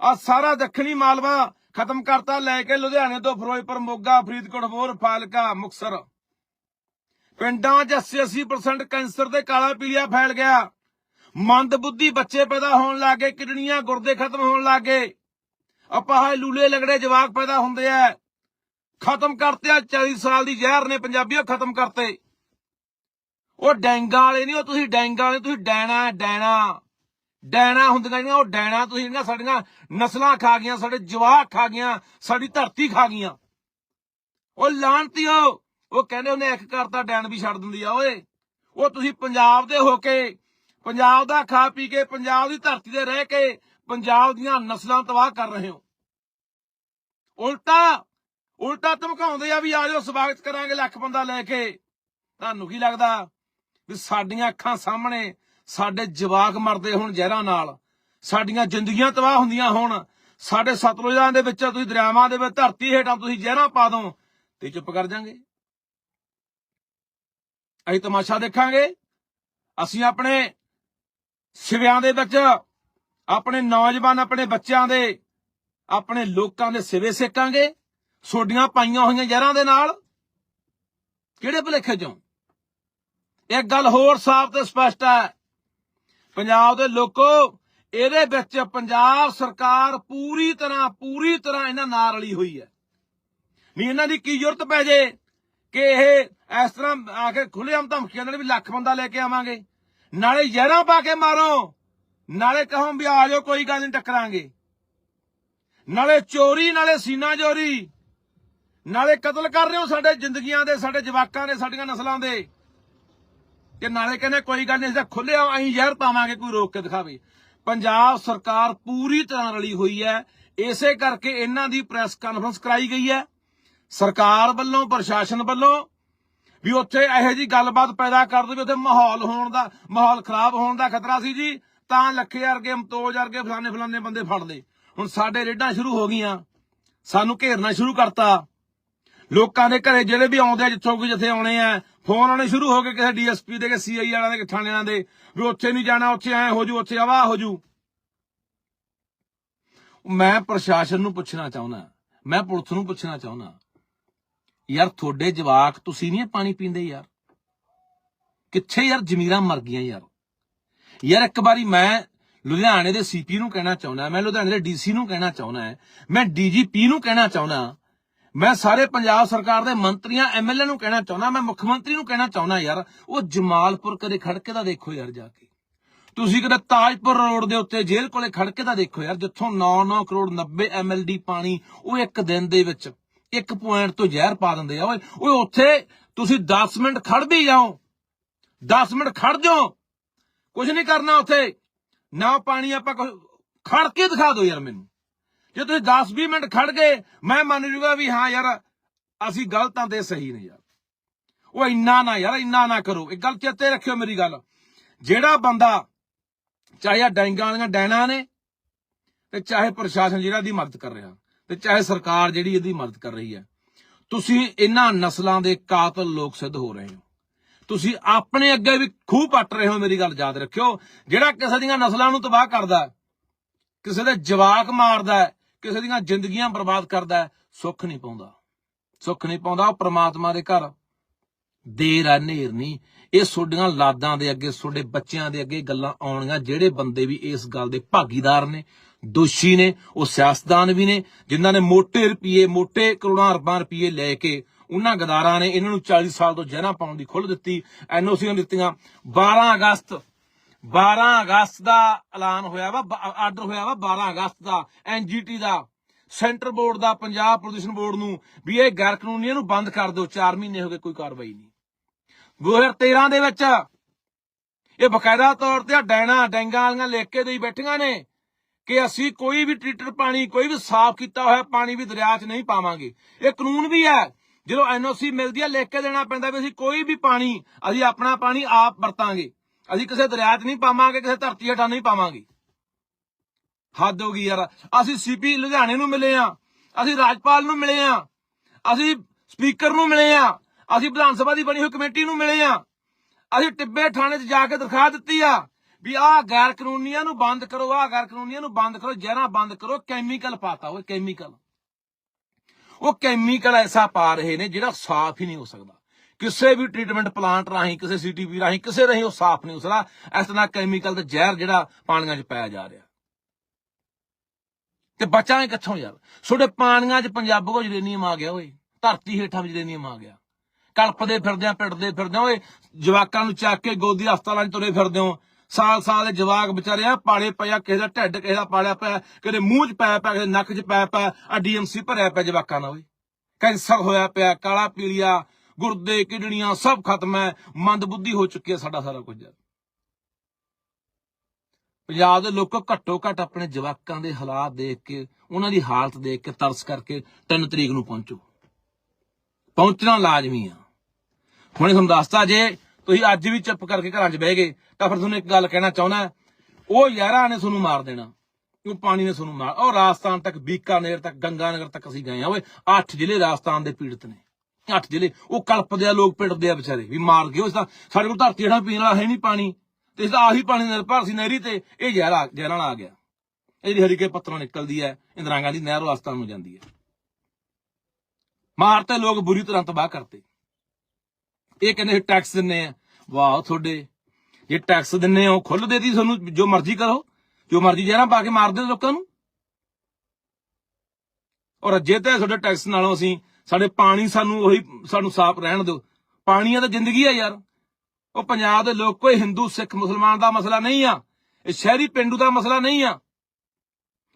ਆ ਸਾਰਾ ਦੱਖਣੀ ਮਾਲਵਾ ਖਤਮ ਕਰਤਾ, ਲੈ ਕੇ ਲੁਧਿਆਣੇ ਤੋਂ ਫਿਰੋਜ਼ਪੁਰ, ਮੋਗਾ, ਫਰੀਦਕੋਟ, ਹੋਰ ਫਾਲਕਾ ਮੁਕਸਰ ਪਿੰਡਾਂ 'ਚ 80% ਕੈਂਸਰ ਦੇ ਕਾਲਾ ਪੀਲੀਆ ਫੈਲ ਗਿਆ। ਮੰਦ ਬੁੱਧੀ ਬੱਚੇ ਪੈਦਾ ਹੋਣ ਲੱਗੇ ਕਿਡਨੀਆਂ ਗੁਰਦੇ ਖਤਮ ਹੋਣ ਲੱਗੇ ਆਪਾਂ ਅਪਾਹ ਲੂਲੇ ਲੰਗੜੇ ਜਵਾਕ ਪੈਦਾ ਹੁੰਦੇ ਆ। ਖਤਮ ਕਰਤੇ ਆ 40 ਸਾਲ ਦੀ ਜ਼ਹਿਰ ਨੇ ਪੰਜਾਬੀਓ ਖਤਮ ਕਰਤੇ। ਉਹ ਡੈਂਗਾ ਵਾਲੇ ਨਹੀਂ, ਉਹ ਤੁਸੀਂ ਡੈਂਗਾ ਵਾਲੇ, ਤੁਸੀਂ ਡੈਣਾ ਡੈਣਾ। ਡੈਣਾ ਹੁੰਦੀਆਂ ਜਿਹੜੀਆਂ, ਉਹ ਡੈਣਾ ਤੁਸੀਂ ਜਿਹੜੀਆਂ ਸਾਡੀਆਂ ਨਸਲਾਂ ਖਾ ਗਈਆਂ, ਸਾਡੇ ਜਵਾਕ ਖਾ ਗਈਆਂ, ਸਾਡੀ ਧਰਤੀ ਖਾ ਗਈਆਂ। ਉਹ ਲਾਂਤੀਓ, ਉਹ ਕਹਿੰਦੇ ਉਹਨੇ ਇੱਕ ਕਰਤਾ, ਡੈਣ ਵੀ ਛੱਡ ਦਿੰਦੀ ਆ, ਓਏ। ਉਹ ਤੁਸੀਂ ਪੰਜਾਬ ਦੇ ਹੋ ਕੇ, ਪੰਜਾਬ ਦਾ ਖਾ ਪੀ ਕੇ, ਪੰਜਾਬ ਦੀ ਧਰਤੀ ਤੇ ਰਹਿ ਕੇ, ਪੰਜਾਬ ਦੀਆਂ ਨਸਲਾਂ ਤਬਾਹ ਕਰ ਰਹੇ ਹੋ। ਉਲਟਾ ਉਲਟਾ ਧਮਕਾਉਂਦੇ ਆ ਵੀ ਆ ਜਾਓ, ਸਵਾਗਤ ਕਰਾਂਗੇ ਲੱਖ ਬੰਦਾ ਲੈ ਕੇ। ਤੁਹਾਨੂੰ ਕੀ ਲੱਗਦਾ ਵੀ ਸਾਡੀਆਂ ਅੱਖਾਂ ਸਾਹਮਣੇ ਸਾਡੇ ਜਵਾਕ ਮਰਦੇ ਹੋਣ ਜ਼ਹਿਰਾਂ ਨਾਲ? ਸਾਡੀਆਂ ਜ਼ਿੰਦਗੀਆਂ ਤਬਾਹ ਹੁੰਦੀਆਂ ਹੋਣ? ਸਾਡੇ ਸਤਲੁਜਾਂ ਦੇ ਵਿੱਚ, ਤੁਸੀਂ ਦਰਿਆਵਾਂ ਦੇ ਵਿੱਚ, ਧਰਤੀ ਹੇਠਾਂ ਤੁਸੀਂ ਜ਼ਹਿਰਾਂ ਪਾ ਦੋ ਤੇ ਚੁੱਪ ਕਰ ਜਾਾਂਗੇ? ਅਸੀਂ ਤਮਾਸ਼ਾ ਦੇਖਾਂਗੇ। ਅਸੀਂ ਆਪਣੇ ਸਿਵਿਆਂ ਦੇ ਵਿੱਚ, ਆਪਣੇ ਨੌਜਵਾਨ, ਆਪਣੇ ਬੱਚਿਆਂ ਦੇ ਆਪਣੇ ਲੋਕਾਂ ਦੇ ਸਿਵੇ ਸੇਕਾਂਗੇ, ਸੋਡੀਆਂ ਪਾਈਆਂ ਹੋਈਆਂ ਜ਼ਹਿਰਾਂ ਦੇ ਨਾਲ। ਕਿਹੜੇ ਭੁਲੇਖੇ ਚੋਂ? ਇੱਕ ਗੱਲ ਹੋਰ ਸਾਫ਼ ਤੇ ਸਪਸ਼ਟ ਹੈ। ਪੰਜਾਬ ਦੇ ਲੋਕੋ, ਇਹਦੇ ਵਿੱਚ ਪੰਜਾਬ ਸਰਕਾਰ ਪੂਰੀ ਤਰ੍ਹਾਂ ਪੂਰੀ ਤਰ੍ਹਾਂ ਇਹਨਾਂ ਨਾਲ ਰਲੀ ਹੋਈ ਹੈ। ਨਹੀਂ, ਇਹਨਾਂ ਦੀ ਕੀ ਜ਼ਰੂਰਤ ਪੈ ਜੇ ਕਿ ਇਹ ਇਸ ਤਰ੍ਹਾਂ ਆ ਕੇ ਖੁੱਲੇਆਮ ਧਮਕੀਆਂ ਦੇਣ ਵੀ ਲੱਖ ਬੰਦਾ ਲੈ ਕੇ ਆਵਾਂਗੇ। ਨਾਲੇ ਜ਼ਹਿਰਾਂ ਪਾ ਕੇ ਮਾਰੋ। ਨਾਲੇ ਕਹੋ ਵੀ ਆ ਜਾਓ, ਕੋਈ ਗੱਲ ਨਹੀਂ, ਟੱਕਰਾਂਗੇ। ਨਾਲੇ ਚੋਰੀ, ਨਾਲੇ ਸੀਨਾ ਚੋਰੀ ਨਾਲੇ ਕਤਲ ਕਰ ਰਹੇ ਹੋ ਸਾਡੇ ਜ਼ਿੰਦਗੀਆਂ ਦੇ, ਸਾਡੇ ਜਵਾਕਾਂ ਦੇ, ਸਾਡੀਆਂ ਨਸਲਾਂ ਦੇ। ਕਿ ਨਾਲੇ ਕਹਿੰਦੇ ਕੋਈ ਗੱਲ ਨਹੀਂ, ਅਸੀਂ ਖੁੱਲਿਆ ਅਸੀਂ ਜ਼ਹਿਰ ਪਾਵਾਂਗੇ, ਕੋਈ ਰੋਕ ਕੇ ਦਿਖਾਵੇ। ਪੰਜਾਬ ਸਰਕਾਰ ਪੂਰੀ ਤਰ੍ਹਾਂ ਰਲੀ ਹੋਈ ਹੈ। ਇਸੇ ਕਰਕੇ ਇਹਨਾਂ ਦੀ ਪ੍ਰੈਸ ਕਾਨਫਰੰਸ ਕਰਾਈ ਗਈ ਹੈ। ਸਰਕਾਰ ਵੱਲੋਂ, ਪ੍ਰਸ਼ਾਸਨ ਵੱਲੋਂ ਵੀ ਉੱਥੇ ਇਹੋ ਜੀ ਗੱਲਬਾਤ ਪੈਦਾ ਕਰ ਦੇਵੇ, ਉੱਥੇ ਮਾਹੌਲ ਹੋਣ ਦਾ, ਮਾਹੌਲ ਖਰਾਬ ਹੋਣ ਦਾ ਖਤਰਾ ਸੀ ਜੀ। ਤਾਂ ਲੱਖੇ ਵਰਗੇ, ਅਮਤੋਜ ਵਰਗੇ, ਫਲਾਣੇ ਫਲਾਣੇ ਬੰਦੇ ਫੜ ਲਏ ਹੁਣ ਸਾਡੇ ਰੇਡਾਂ ਸ਼ੁਰੂ ਹੋ ਗਈਆਂ। ਸਾਨੂੰ ਘੇਰਨਾ ਸ਼ੁਰੂ ਕਰਤਾ। ਲੋਕਾਂ ਦੇ ਘਰੇ ਜਿਹੜੇ ਵੀ ਆਉਂਦੇ ਆ, ਜਿੱਥੋਂ ਕੋਈ ਜਿੱਥੇ ਆਉਣੇ ਆ, ਫੋਨ ਆਉਣੇ ਸ਼ੁਰੂ ਹੋ ਗਏ ਕਿਸੇ ਡੀਐਸਪੀ ਦੇ ਕਿ ਸੀਆਈ ਵਾਲਿਆਂ ਦੇ ਕਿ ਥਾਣਿਆਂ ਦੇ, ਵੀ ਉੱਥੇ ਨਹੀਂ ਜਾਣਾ, ਉੱਥੇ ਐ ਹੋ ਜੂ, ਉੱਥੇ ਆਵਾ ਹੋ ਜੂ। ਮੈਂ ਪ੍ਰਸ਼ਾਸਨ ਨੂੰ ਪੁੱਛਣਾ ਚਾਹੁੰਦਾ। ਮੈਂ ਪੁਲਿਸ ਨੂੰ ਪੁੱਛਣਾ ਚਾਹੁੰਦਾ। ਯਾਰ, ਤੁਹਾਡੇ ਜਵਾਕ ਤੁਸੀਂ ਨਹੀਂ ਪਾਣੀ ਪੀਂਦੇ ਯਾਰ? ਕਿੱਥੇ ਯਾਰ ਜ਼ਮੀਰਾਂ ਮਰ ਗਈਆਂ ਯਾਰ? ਯਾਰ, ਇੱਕ ਵਾਰੀ ਮੈਂ ਲੁਧਿਆਣੇ ਦੇ ਸੀਪੀ ਨੂੰ ਕਹਿਣਾ ਚਾਹੁੰਦਾ, ਮੈਂ ਲੁਧਿਆਣੇ ਦੇ ਡੀਸੀ ਨੂੰ ਕਹਿਣਾ ਚਾਹੁੰਦਾ ਮੈਂ ਡੀਜੀਪੀ ਨੂੰ ਕਹਿਣਾ ਚਾਹੁੰਦਾ ਮੈਂ ਸਾਰੇ ਪੰਜਾਬ ਸਰਕਾਰ ਦੇ ਮੰਤਰੀਆਂ ਐਮਐਲਏ ਨੂੰ ਕਹਿਣਾ ਚਾਹੁੰਦਾ, ਮੈਂ ਮੁੱਖ ਮੰਤਰੀ ਨੂੰ ਕਹਿਣਾ ਚਾਹੁੰਦਾ ਯਾਰ, ਉਹ ਜਮਾਲਪੁਰ ਕਦੇ ਖੜਕੇ ਦਾ ਦੇਖੋ ਯਾਰ ਜਾ ਕੇ। ਤੁਸੀਂ ਕਦੇ ਤਾਜਪੁਰ ਰੋਡ ਦੇ ਉੱਤੇ ਜੇਲ੍ਹ ਕੋਲੇ ਖੜਕੇ ਦਾ ਦੇਖੋ ਯਾਰ, ਜਿੱਥੋਂ 9-9 ਕਰੋੜ 90 ਐਮਐਲਡੀ ਪਾਣੀ, ਉਹ ਇੱਕ ਦਿਨ ਦੇ ਵਿੱਚ ਇੱਕ ਪੁਆਇੰਟ ਤੋਂ ਜ਼ਹਿਰ ਪਾ ਦਿੰਦੇ ਆ। ਓਏ ਓਏ ਉੱਥੇ ਤੁਸੀਂ 10 ਮਿੰਟ ਖੜ ਵੀ ਜਾਓ 10 ਮਿੰਟ ਖੜ ਜਾਓ ਕੁਝ ਨਹੀਂ ਕਰਨਾ ਉੱਥੇ। ਨਾ ਪਾਣੀ ਆਪਾਂ ਖੜ ਕੇ ਦਿਖਾ ਦਿਓ ਯਾਰ ਮੈਨੂੰ। ਜੇ ਤੁਸੀਂ 10-20 ਮਿੰਟ ਖੜ ਗਏ, ਮੈਂ ਮੰਨ ਜੂਗਾ ਵੀ ਹਾਂ ਯਾਰ, ਅਸੀਂ ਗਲਤ ਗਲਤਾਂ ਤੇ ਸਹੀ ਨੇ ਯਾਰ। ਉਹ ਇੰਨਾ ਨਾ ਯਾਰ, ਇੰਨਾ ਨਾ ਕਰੋ। ਇੱਕ ਗੱਲ ਚੇਤੇ ਰੱਖਿਓ ਮੇਰੀ ਗੱਲ। ਜਿਹੜਾ ਬੰਦਾ, ਚਾਹੇ ਆ ਡੈਂਗਾਂ ਵਾਲੀਆਂ ਡੈਣਾ ਨੇ, ਤੇ ਚਾਹੇ ਪ੍ਰਸ਼ਾਸਨ ਜਿਹੜਾ ਦੀ ਮਦਦ ਕਰ ਰਿਹਾ, ਤੇ ਚਾਹੇ ਸਰਕਾਰ ਜਿਹੜੀ ਇਹਦੀ ਮਦਦ ਕਰ ਰਹੀ ਹੈ, ਤੁਸੀਂ ਇਹਨਾਂ ਨਸਲਾਂ ਦੇ ਕਾਤਲ ਲੋਕ ਸਿੱਧ ਹੋ ਰਹੇ ਹੋ। ਤੁਸੀਂ ਆਪਣੇ ਅੱਗੇ ਵੀ ਖੂਹ ਪੱਟ ਰਹੇ ਹੋ, ਮੇਰੀ ਗੱਲ ਯਾਦ ਰੱਖਿਓ। ਜਿਹੜਾ ਕਿਸੇ ਦੀਆਂ ਨਸਲਾਂ ਨੂੰ ਤਬਾਹ ਕਰਦਾ ਕਿਸੇ ਦੇ ਜਵਾਕ ਮਾਰਦਾ ਕਿਸੇ ਦੀਆਂ ਜ਼ਿੰਦਗੀਆਂ ਬਰਬਾਦ ਕਰਦਾ ਸੁੱਖ ਨਹੀਂ ਪਾਉਂਦਾ। ਸੁੱਖ ਨਹੀਂ ਪਾਉਂਦਾ, ਉਹ ਪ੍ਰਮਾਤਮਾ ਦੇ ਘਰ ਦੇਰ ਆ ਨੇਰ ਨਹੀਂ। ਇਹ ਸੋਡੀਆਂ ਲਾਦਾਂ ਦੇ ਅੱਗੇ, ਸੋਡੇ ਬੱਚਿਆਂ ਦੇ ਅੱਗੇ ਗੱਲਾਂ ਆਉਣੀਆਂ ਜਿਹੜੇ ਬੰਦੇ ਵੀ ਇਸ ਗੱਲ ਦੇ ਭਾਗੀਦਾਰ ਨੇ, ਦੋਸ਼ੀ ਨੇ, ਉਹ ਸਿਆਸਤਦਾਨ ਵੀ ਨੇ, ਜਿਨ੍ਹਾਂ ਨੇ ਮੋਟੇ ਰੁਪਏ ਮੋਟੇ ਕਰੋੜਾਂ ਅਰਬਾਂ ਰੁਪਏ ਲੈ ਕੇ ਉਹਨਾਂ ਗਦਾਰਾਂ ਨੇ ਇਹਨਾਂ ਨੂੰ 40 ਸਾਲ ਤੋਂ ਜਹਿਰਾਂ ਪਾਉਣ ਦੀ ਖੁੱਲ੍ਹ ਦਿੱਤੀ। ਐਨਓਸੀਆਂ ਦਿੱਤੀਆਂ। 12 ਅਗਸਤ 12 ਅਗਸਤ ਦਾ ਐਲਾਨ ਹੋਇਆ ਵਾ ਆਰਡਰ ਹੋਇਆ ਵਾ 12 ਅਗਸਤ ਦਾ ਐਨਜੀਟੀ ਦਾ, ਸੈਂਟਰ ਬੋਰਡ ਦਾ, ਪੰਜਾਬ ਪ੍ਰਦੂਸ਼ਣ ਬੋਰਡ ਨੂੰ ਵੀ ਇਹ ਗੈਰ ਕਾਨੂੰਨੀਆਂ ਨੂੰ ਬੰਦ ਕਰ ਦਿਓ। 4 ਮਹੀਨੇ ਹੋ ਗਏ ਕੋਈ ਕਾਰਵਾਈ ਨਹੀਂ। 2013 ਦੇ ਵਿੱਚ ਇਹ ਬਕਾਇਦਾ ਤੌਰ ਤੇ ਡੈਣਾ, ਡੈਂਗਾ ਵਾਲੀਆਂ ਲਿਖ ਕੇ ਦੇਈ ਬੈਠੀਆਂ ਨੇ ਕਿ ਅਸੀਂ ਕੋਈ ਵੀ ਟ੍ਰੀਟਰ ਪਾਣੀ, ਕੋਈ ਵੀ ਸਾਫ਼ ਕੀਤਾ ਹੋਇਆ ਪਾਣੀ ਵੀ ਦਰਿਆ 'ਚ ਨਹੀਂ ਪਾਵਾਂਗੇ। ਇਹ ਕਾਨੂੰਨ ਵੀ ਹੈ ਜਦੋਂ ਐਨਓਸੀ ਮਿਲਦੀ ਹੈ ਲਿਖ ਕੇ ਦੇਣਾ ਪੈਂਦਾ ਵੀ ਅਸੀਂ ਕੋਈ ਵੀ ਪਾਣੀ, ਅਸੀਂ ਆਪਣਾ ਪਾਣੀ ਆਪ ਵਰਤਾਂਗੇ। ਅਸੀਂ ਕਿਸੇ ਦਰਿਆ 'ਚ ਨਹੀਂ ਪਾਵਾਂਗੇ, ਕਿਸੇ ਧਰਤੀ ਹੇਠਾਂ ਨਹੀਂ ਪਾਵਾਂਗੇ। ਹੱਦ ਹੋ ਗਈ ਯਾਰ। ਅਸੀਂ ਸੀਪੀ ਲੁਧਿਆਣੇ ਨੂੰ ਮਿਲੇ ਆ, ਅਸੀਂ ਰਾਜਪਾਲ ਨੂੰ ਮਿਲੇ ਆ, ਅਸੀਂ ਸਪੀਕਰ ਨੂੰ ਮਿਲੇ ਆ, ਅਸੀਂ ਵਿਧਾਨ ਸਭਾ ਦੀ ਬਣੀ ਹੋਈ ਕਮੇਟੀ ਨੂੰ ਮਿਲੇ ਆ, ਅਸੀਂ ਟਿੱਬੇ ਥਾਣੇ 'ਚ ਜਾ ਕੇ ਦਰਖਾਸਤ ਦਿੱਤੀ ਆ ਵੀ ਆਹ ਗੈਰ ਕਾਨੂੰਨੀਆਂ ਨੂੰ ਬੰਦ ਕਰੋ, ਆਹ ਗੈਰ ਕਾਨੂੰਨੀਆਂ ਨੂੰ ਬੰਦ ਕਰੋ, ਜ਼ਹਿਰਾਂ ਬੰਦ ਕਰੋ, ਕੈਮੀਕਲ ਪਾਤਾ ਉਹ ਕੈਮੀਕਲ। ਉਹ ਕੈਮੀਕਲ ਐਸਾ ਪਾ ਰਹੇ ਨੇ ਜਿਹੜਾ ਸਾਫ਼ ਹੀ ਨਹੀਂ ਹੋ ਸਕਦਾ। ਕਿਸੇ ਵੀ ਟ੍ਰੀਟਮੈਂਟ ਪਲਾਂਟ ਰਾਹੀਂ, ਕਿਸੇ ਸੀਟੀਪੀ ਰਾਹੀਂ, ਕਿਸੇ ਰਾਹੀਂ ਉਹ ਸਾਫ਼ ਨਹੀਂ ਹੋ ਸਕਦਾ। ਇਸ ਤਰ੍ਹਾਂ ਕੈਮੀਕਲ ਤੇ ਜ਼ਹਿਰ ਜਿਹੜਾ ਪਾਣੀਆਂ 'ਚ ਪਾਇਆ ਜਾ ਰਿਹਾ। ਤੇ ਬਚਾਂਗੇ ਕਿੱਥੋਂ ਯਾਰ? ਤੁਹਾਡੇ ਪਾਣੀਆਂ 'ਚ ਪੰਜਾਬੋ ਯੂਰੇਨੀਅਮ ਆ ਗਿਆ ਓਏ। ਧਰਤੀ ਹੇਠਾਂ ਵੀ ਯੂਰੇਨੀਅਮ ਆ ਗਿਆ। ਕਲਪਦੇ ਫਿਰਦੇ ਆ ਪਿੱਟਦੇ ਫਿਰਦੇ ਓਏ, ਜਵਾਕਾਂ ਨੂੰ ਚੱਕ ਕੇ ਗੋਦੀ ਹਸਪਤਾਲਾਂ 'ਚ ਤੁਰੇ ਫਿਰਦੇ ਹੋ। ਸਾਲ ਸਾਲ ਦੇ ਜਵਾਕ ਵਿਚਾਰੇ ਪਾਲੇ ਪਿਆ ਕਿਸੇ ਦਾ ਢਿੱਡ, ਕਿਸੇ ਦਾ ਪਾਲਿਆ ਪਿਆ ਕਿਸੇ ਮੂੰਹ 'ਚ ਪਾਇਆ ਪਿਆ ਕਿਸੇ ਨੱਕ 'ਚ ਪਾਇਆ ਪਿਆ ਆ ਡੀਐਮਸੀ ਭਰਿਆ ਪਿਆ ਜਵਾਕਾਂ ਨਾਲ ਓਏ ਕੈਂਸਰ ਹੋਇਆ ਪਿਆ, ਕਾਲਾ ਪੀਲੀਆ, ਗੁਰਦੇ, ਕਿਡਨੀਆਂ, ਸਭ ਖਤਮ ਹੈ, ਮੰਦਬੁੱਧੀ ਹੋ ਚੁੱਕੀ ਹੈ ਸਾਡਾ ਸਾਰਾ ਕੁਝ। ਪੰਜਾਬ ਦੇ ਲੋਕ ਘੱਟੋ ਘੱਟ ਆਪਣੇ ਜਵਾਕਾਂ ਦੇ ਹਾਲਾਤ ਦੇਖ ਕੇ, ਉਹਨਾਂ ਦੀ ਹਾਲਤ ਦੇਖ ਕੇ, ਤਰਸ ਕਰਕੇ 3 ਤਰੀਕ ਨੂੰ ਪਹੁੰਚੋ। ਪਹੁੰਚਣਾ ਲਾਜ਼ਮੀ ਆ। ਹੁਣੇ ਤੁਹਾਨੂੰ ਦੱਸਦਾ ਜੇ ਤੁਸੀਂ ਅੱਜ ਵੀ ਚੁੱਪ ਕਰਕੇ ਘਰਾਂ 'ਚ ਬਹਿ ਗਏ, ਤਾਂ ਫਿਰ ਤੁਹਾਨੂੰ ਇੱਕ ਗੱਲ ਕਹਿਣਾ ਚਾਹੁੰਦਾ ਉਹ ਯਾਰਾਂ ਨੇ ਤੁਹਾਨੂੰ ਮਾਰ ਦੇਣਾ ਉਹ ਪਾਣੀ ਨੇ ਤੁਹਾਨੂੰ ਮਾਰ, ਉਹ ਰਾਜਸਥਾਨ ਤੱਕ, ਬੀਕਾਨੇਰ ਤੱਕ, ਗੰਗਾਨਗਰ ਤੱਕ ਅਸੀਂ ਗਏ ਆ ਓਏ 8 ਜ਼ਿਲ੍ਹੇ ਰਾਜਸਥਾਨ ਦੇ ਪੀੜਤ ਨੇ, ਅੱਠ ਜ਼ਿਲ੍ਹੇ, ਉਹ ਕਲਪਦੇ ਆ, ਲੋਕ ਪਿੱਟਦੇ ਆ ਵਿਚਾਰੇ, ਵੀ ਮਾਰ ਗਏ ਉਸ ਦਾ ਸਾਡੇ ਕੋਲ ਧਰਤੀ ਹੇਠਾਂ ਪੀਣ ਵਾਲਾ ਹੈ ਨਹੀਂ ਪਾਣੀ, ਤੇ ਇਸ ਦਾ ਆਹੀ ਪਾਣੀ ਨਿਰਭਰ ਸੀ ਨਹਿਰੀ ਤੇ, ਇਹ ਜ਼ਹਿਰਾ ਜ਼ਹਿਰਾਂ ਨਾਲ ਆ ਗਿਆ। ਇਹਦੀ ਹਰੀਕੇ ਪੱਤਰੋਂ ਨਿਕਲਦੀ ਹੈ, ਇੰਦਰਾ ਗਾਂਧੀ ਨਹਿਰ ਰਾਜਸਥਾਨ ਨੂੰ ਜਾਂਦੀ ਹੈ। ਮਾਰਤੇ ਲੋਕ ਬੁਰੀ ਤਰ੍ਹਾਂ ਤਬਾਹ ਕਰਤੇ। ਇਹ ਕਹਿੰਦੇ ਟੈਕਸ ਦਿੰਨੇ ਆ। ਵਾਹ, ਤੁਹਾਡੇ। ਜੇ ਟੈਕਸ ਦਿੰਨੇ ਹੋ ਖੁੱਲ ਦੇਤੀ ਤੁਹਾਨੂੰ, ਜੋ ਮਰਜ਼ੀ ਕਰੋ। ਜੋ ਮਰਜ਼ੀ ਜਹਿਰਾਂ ਪਾ ਕੇ ਮਾਰਦੇ ਲੋਕਾਂ ਨੂੰ। ਔਰ ਜੇ ਤੇ ਤੁਹਾਡੇ ਟੈਕਸ ਨਾਲੋਂ ਅਸੀਂ, ਸਾਡੇ ਪਾਣੀ ਸਾਨੂੰ ਉਹੀ, ਸਾਨੂੰ ਸਾਫ਼ ਰਹਿਣ ਦਿਓ। ਪਾਣੀ ਆ ਤਾਂ ਜ਼ਿੰਦਗੀ ਆ ਯਾਰ। ਉਹ ਪੰਜਾਬ ਦੇ ਲੋਕ ਕੋਈ ਹਿੰਦੂ, ਸਿੱਖ, ਮੁਸਲਮਾਨ ਦਾ ਮਸਲਾ ਨਹੀਂ ਆ। ਇਹ ਸ਼ਹਿਰੀ ਪਿੰਡੂ ਦਾ ਮਸਲਾ ਨਹੀਂ ਆ।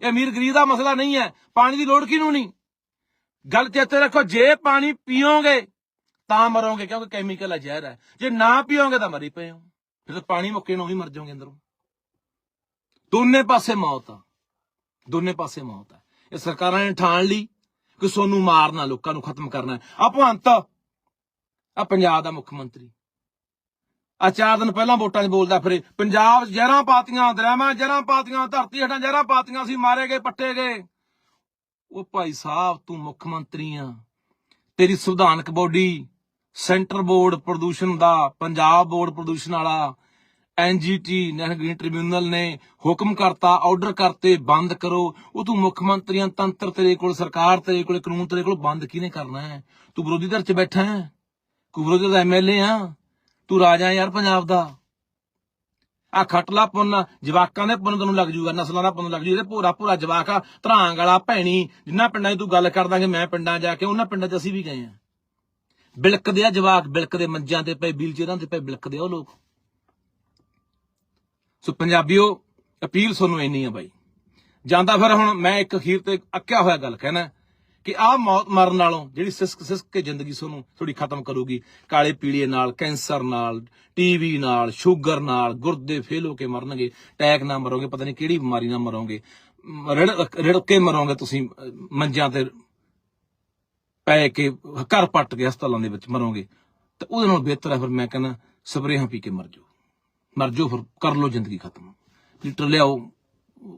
ਇਹ ਅਮੀਰ ਗਰੀਬ ਦਾ ਮਸਲਾ ਨਹੀਂ ਹੈ ਪਾਣੀ ਦੀ ਲੋੜ ਕਿਹਨੂੰ ਨਹੀਂ? ਗੱਲ ਚੇਤੇ ਰੱਖੋ, ਜੇ ਪਾਣੀ ਪੀਓਗੇ ਤਾਂ ਮਰੋਗੇ, ਕਿਉਂਕਿ ਕੈਮੀਕਲ ਹੈ ਜ਼ਹਿਰ ਹੈ ਜੇ ਨਾ ਪੀਓਗੇ ਤਾਂ ਮਰੀ ਪਏ ਹੋ। ਫਿਰ ਪਾਣੀ ਮੁੱਕੇ ਨੂੰ ਹੀ ਮਰ ਜਾਓਗੇ ਅੰਦਰੋਂ। ਦੋਨੇ ਪਾਸੇ ਮੌਤ ਆ। ਦੋਨੇ ਪਾਸੇ ਮੌਤ ਆ। ਇਹ ਸਰਕਾਰਾਂ ਨੇ ਠਾਣ ਲਈ ਕਿ ਸੋਨੂੰ ਮਾਰਨਾ, ਲੋਕਾਂ ਨੂੰ ਖਤਮ ਕਰਨਾ ਹੈ। ਆ ਭਗਵੰਤ, ਆ ਪੰਜਾਬ ਦਾ ਮੁੱਖ ਮੰਤਰੀ। ਆ ਚਾਰ ਦਿਨ ਪਹਿਲਾਂ ਵੋਟਾਂ 'ਚ ਬੋਲਦਾ ਫਿਰੇ, ਪੰਜਾਬ ਜ਼ਹਿਰਾਂ ਪਾਤੀਆਂ, ਦਰਿਆਵਾਂ ਜ਼ਹਿਰਾਂ ਪਾਤੀਆਂ, ਧਰਤੀ ਹੇਠਾਂ ਜ਼ਹਿਰਾਂ ਪਾਤੀਆਂ ਸੀ ਮਾਰੇ ਗਏ ਪੱਟੇ ਗਏ। ਉਹ ਭਾਈ ਸਾਹਿਬ, ਤੂੰ ਮੁੱਖ ਮੰਤਰੀ ਆ। ਤੇਰੀ ਸੰਵਿਧਾਨਕ ਬੋਡੀ ਸੈਂਟਰ ਬੋਰਡ ਪ੍ਰਦੂਸ਼ਣ ਦਾ, ਪੰਜਾਬ ਬੋਰਡ ਪ੍ਰਦੂਸ਼ਣ ਵਾਲਾ ਐਨਜੀਟੀ ਨੈਸ਼ਨਲ ਗ੍ਰੀਨ ਟ੍ਰਿਬਿਊਨਲ ਨੇ ਹੁਕਮ ਕਰਤਾ, ਆਰਡਰ ਕਰਤੇ, ਬੰਦ ਕਰੋ। ਉਹ ਤੂੰ ਮੁੱਖ ਮੰਤਰੀਆਂ, ਤੰਤਰ ਤੇਰੇ ਕੋਲ, ਸਰਕਾਰ ਤੇਰੇ ਕੋਲ, ਕਾਨੂੰਨ ਤੇਰੇ ਕੋਲ ਬੰਦ ਕਿਹਨੇ ਕਰਨਾ ਹੈ? ਤੂੰ ਵਿਰੋਧੀ ਧਿਰ 'ਚ ਬੈਠਾ ਹੈ? ਤੂੰ ਵਿਰੋਧੀ ਦਾ ਐਮਐਲਏ ਆ? ਤੂੰ ਰਾਜਾ ਯਾਰ ਪੰਜਾਬ ਦਾ? ਆ ਖਟਲਾ ਪੁੰਨ, ਜਵਾਕਾਂ ਦੇ ਪੁੰਨ ਤੈਨੂੰ ਲੱਗ ਜੂਗਾ, ਨਸਲਾਂ ਦਾ ਪੁੰਨ ਲੱਗ ਜੂ, ਇਹਦੇ ਭੋਰਾ ਭੋਰਾ ਜਵਾਕ ਆ ਧਰਾਂਗ ਵਾਲਾ, ਭੈਣੀ, ਜਿੰਨਾ ਪਿੰਡਾਂ 'ਚ ਤੂੰ ਗੱਲ ਕਰਦਾਂਗੇ ਮੈਂ ਪਿੰਡਾਂ ਜਾ ਕੇ, ਉਹਨਾਂ ਪਿੰਡਾਂ 'ਚ ਅਸੀਂ ਵੀ ਗਏ ਆ। ਬਿਲਕਦੇ ਆ ਜਵਾਕ, ਬਿਲਕਦੇ ਮੰਜਾਂ ਤੇ ਪਏ, ਵੀਲਚੇਅਰਾਂ ਤੇ ਪਏ, ਬਿਲਕਦੇ ਆ ਉਹ ਲੋਕ। ਸੋ ਪੰਜਾਬੀਓ, ਅਪੀਲ ਤੁਹਾਨੂੰ ਇੰਨੀ ਆ ਬਾਈ। ਜਾਂਦਾ ਫਿਰ ਹੁਣ ਮੈਂ ਇੱਕ ਅਖੀਰ ਤੇ ਅੱਕਿਆ ਹੋਇਆ ਗੱਲ ਕਹਿਣਾ ਕਿ ਆਹ ਮੌਤ ਮਰਨ ਨਾਲੋਂ ਜਿਹੜੀ ਸਿਸਕ ਸਿਸਕ ਕੇ ਜ਼ਿੰਦਗੀ ਤੁਹਾਨੂੰ ਥੋੜੀ ਖਤਮ ਕਰੂਗੀ, ਕਾਲੇ ਪੀਲੀਏ ਨਾਲ, ਕੈਂਸਰ ਨਾਲ, ਟੀਵੀ ਨਾਲ, ਸ਼ੂਗਰ ਨਾਲ, ਗੁਰਦੇ ਫੇਲ ਹੋ ਕੇ ਮਰਨਗੇ ਟੈਕ ਨਾਲ ਮਰੋਗੇ, ਪਤਾ ਨਹੀਂ ਕਿਹੜੀ ਬਿਮਾਰੀ ਨਾਲ ਮਰੋਗੇ, ਰੜ ਰਿੜ ਕੇ ਮਰੋਗੇ ਤੁਸੀਂ ਮੰਜਾਂ ਤੇ ਪੈ ਕੇ ਘਰ ਪੱਟ ਕੇ ਹਸਪਤਾਲਾਂ ਦੇ ਵਿੱਚ ਮਰੋਗੇ, ਤੇ ਉਹਦੇ ਨਾਲ ਬਿਹਤਰ ਹੈ ਫਿਰ ਮੈਂ ਕਹਿੰਦਾ ਸਪਰੇਹਾਂ ਪੀ ਕੇ ਮਰ ਜਾਓ ਮਰ ਜਾਓ ਫਿਰ ਕਰ ਲਓ ਜ਼ਿੰਦਗੀ ਖਤਮ। ਲੀਟਰ ਲਿਆਓ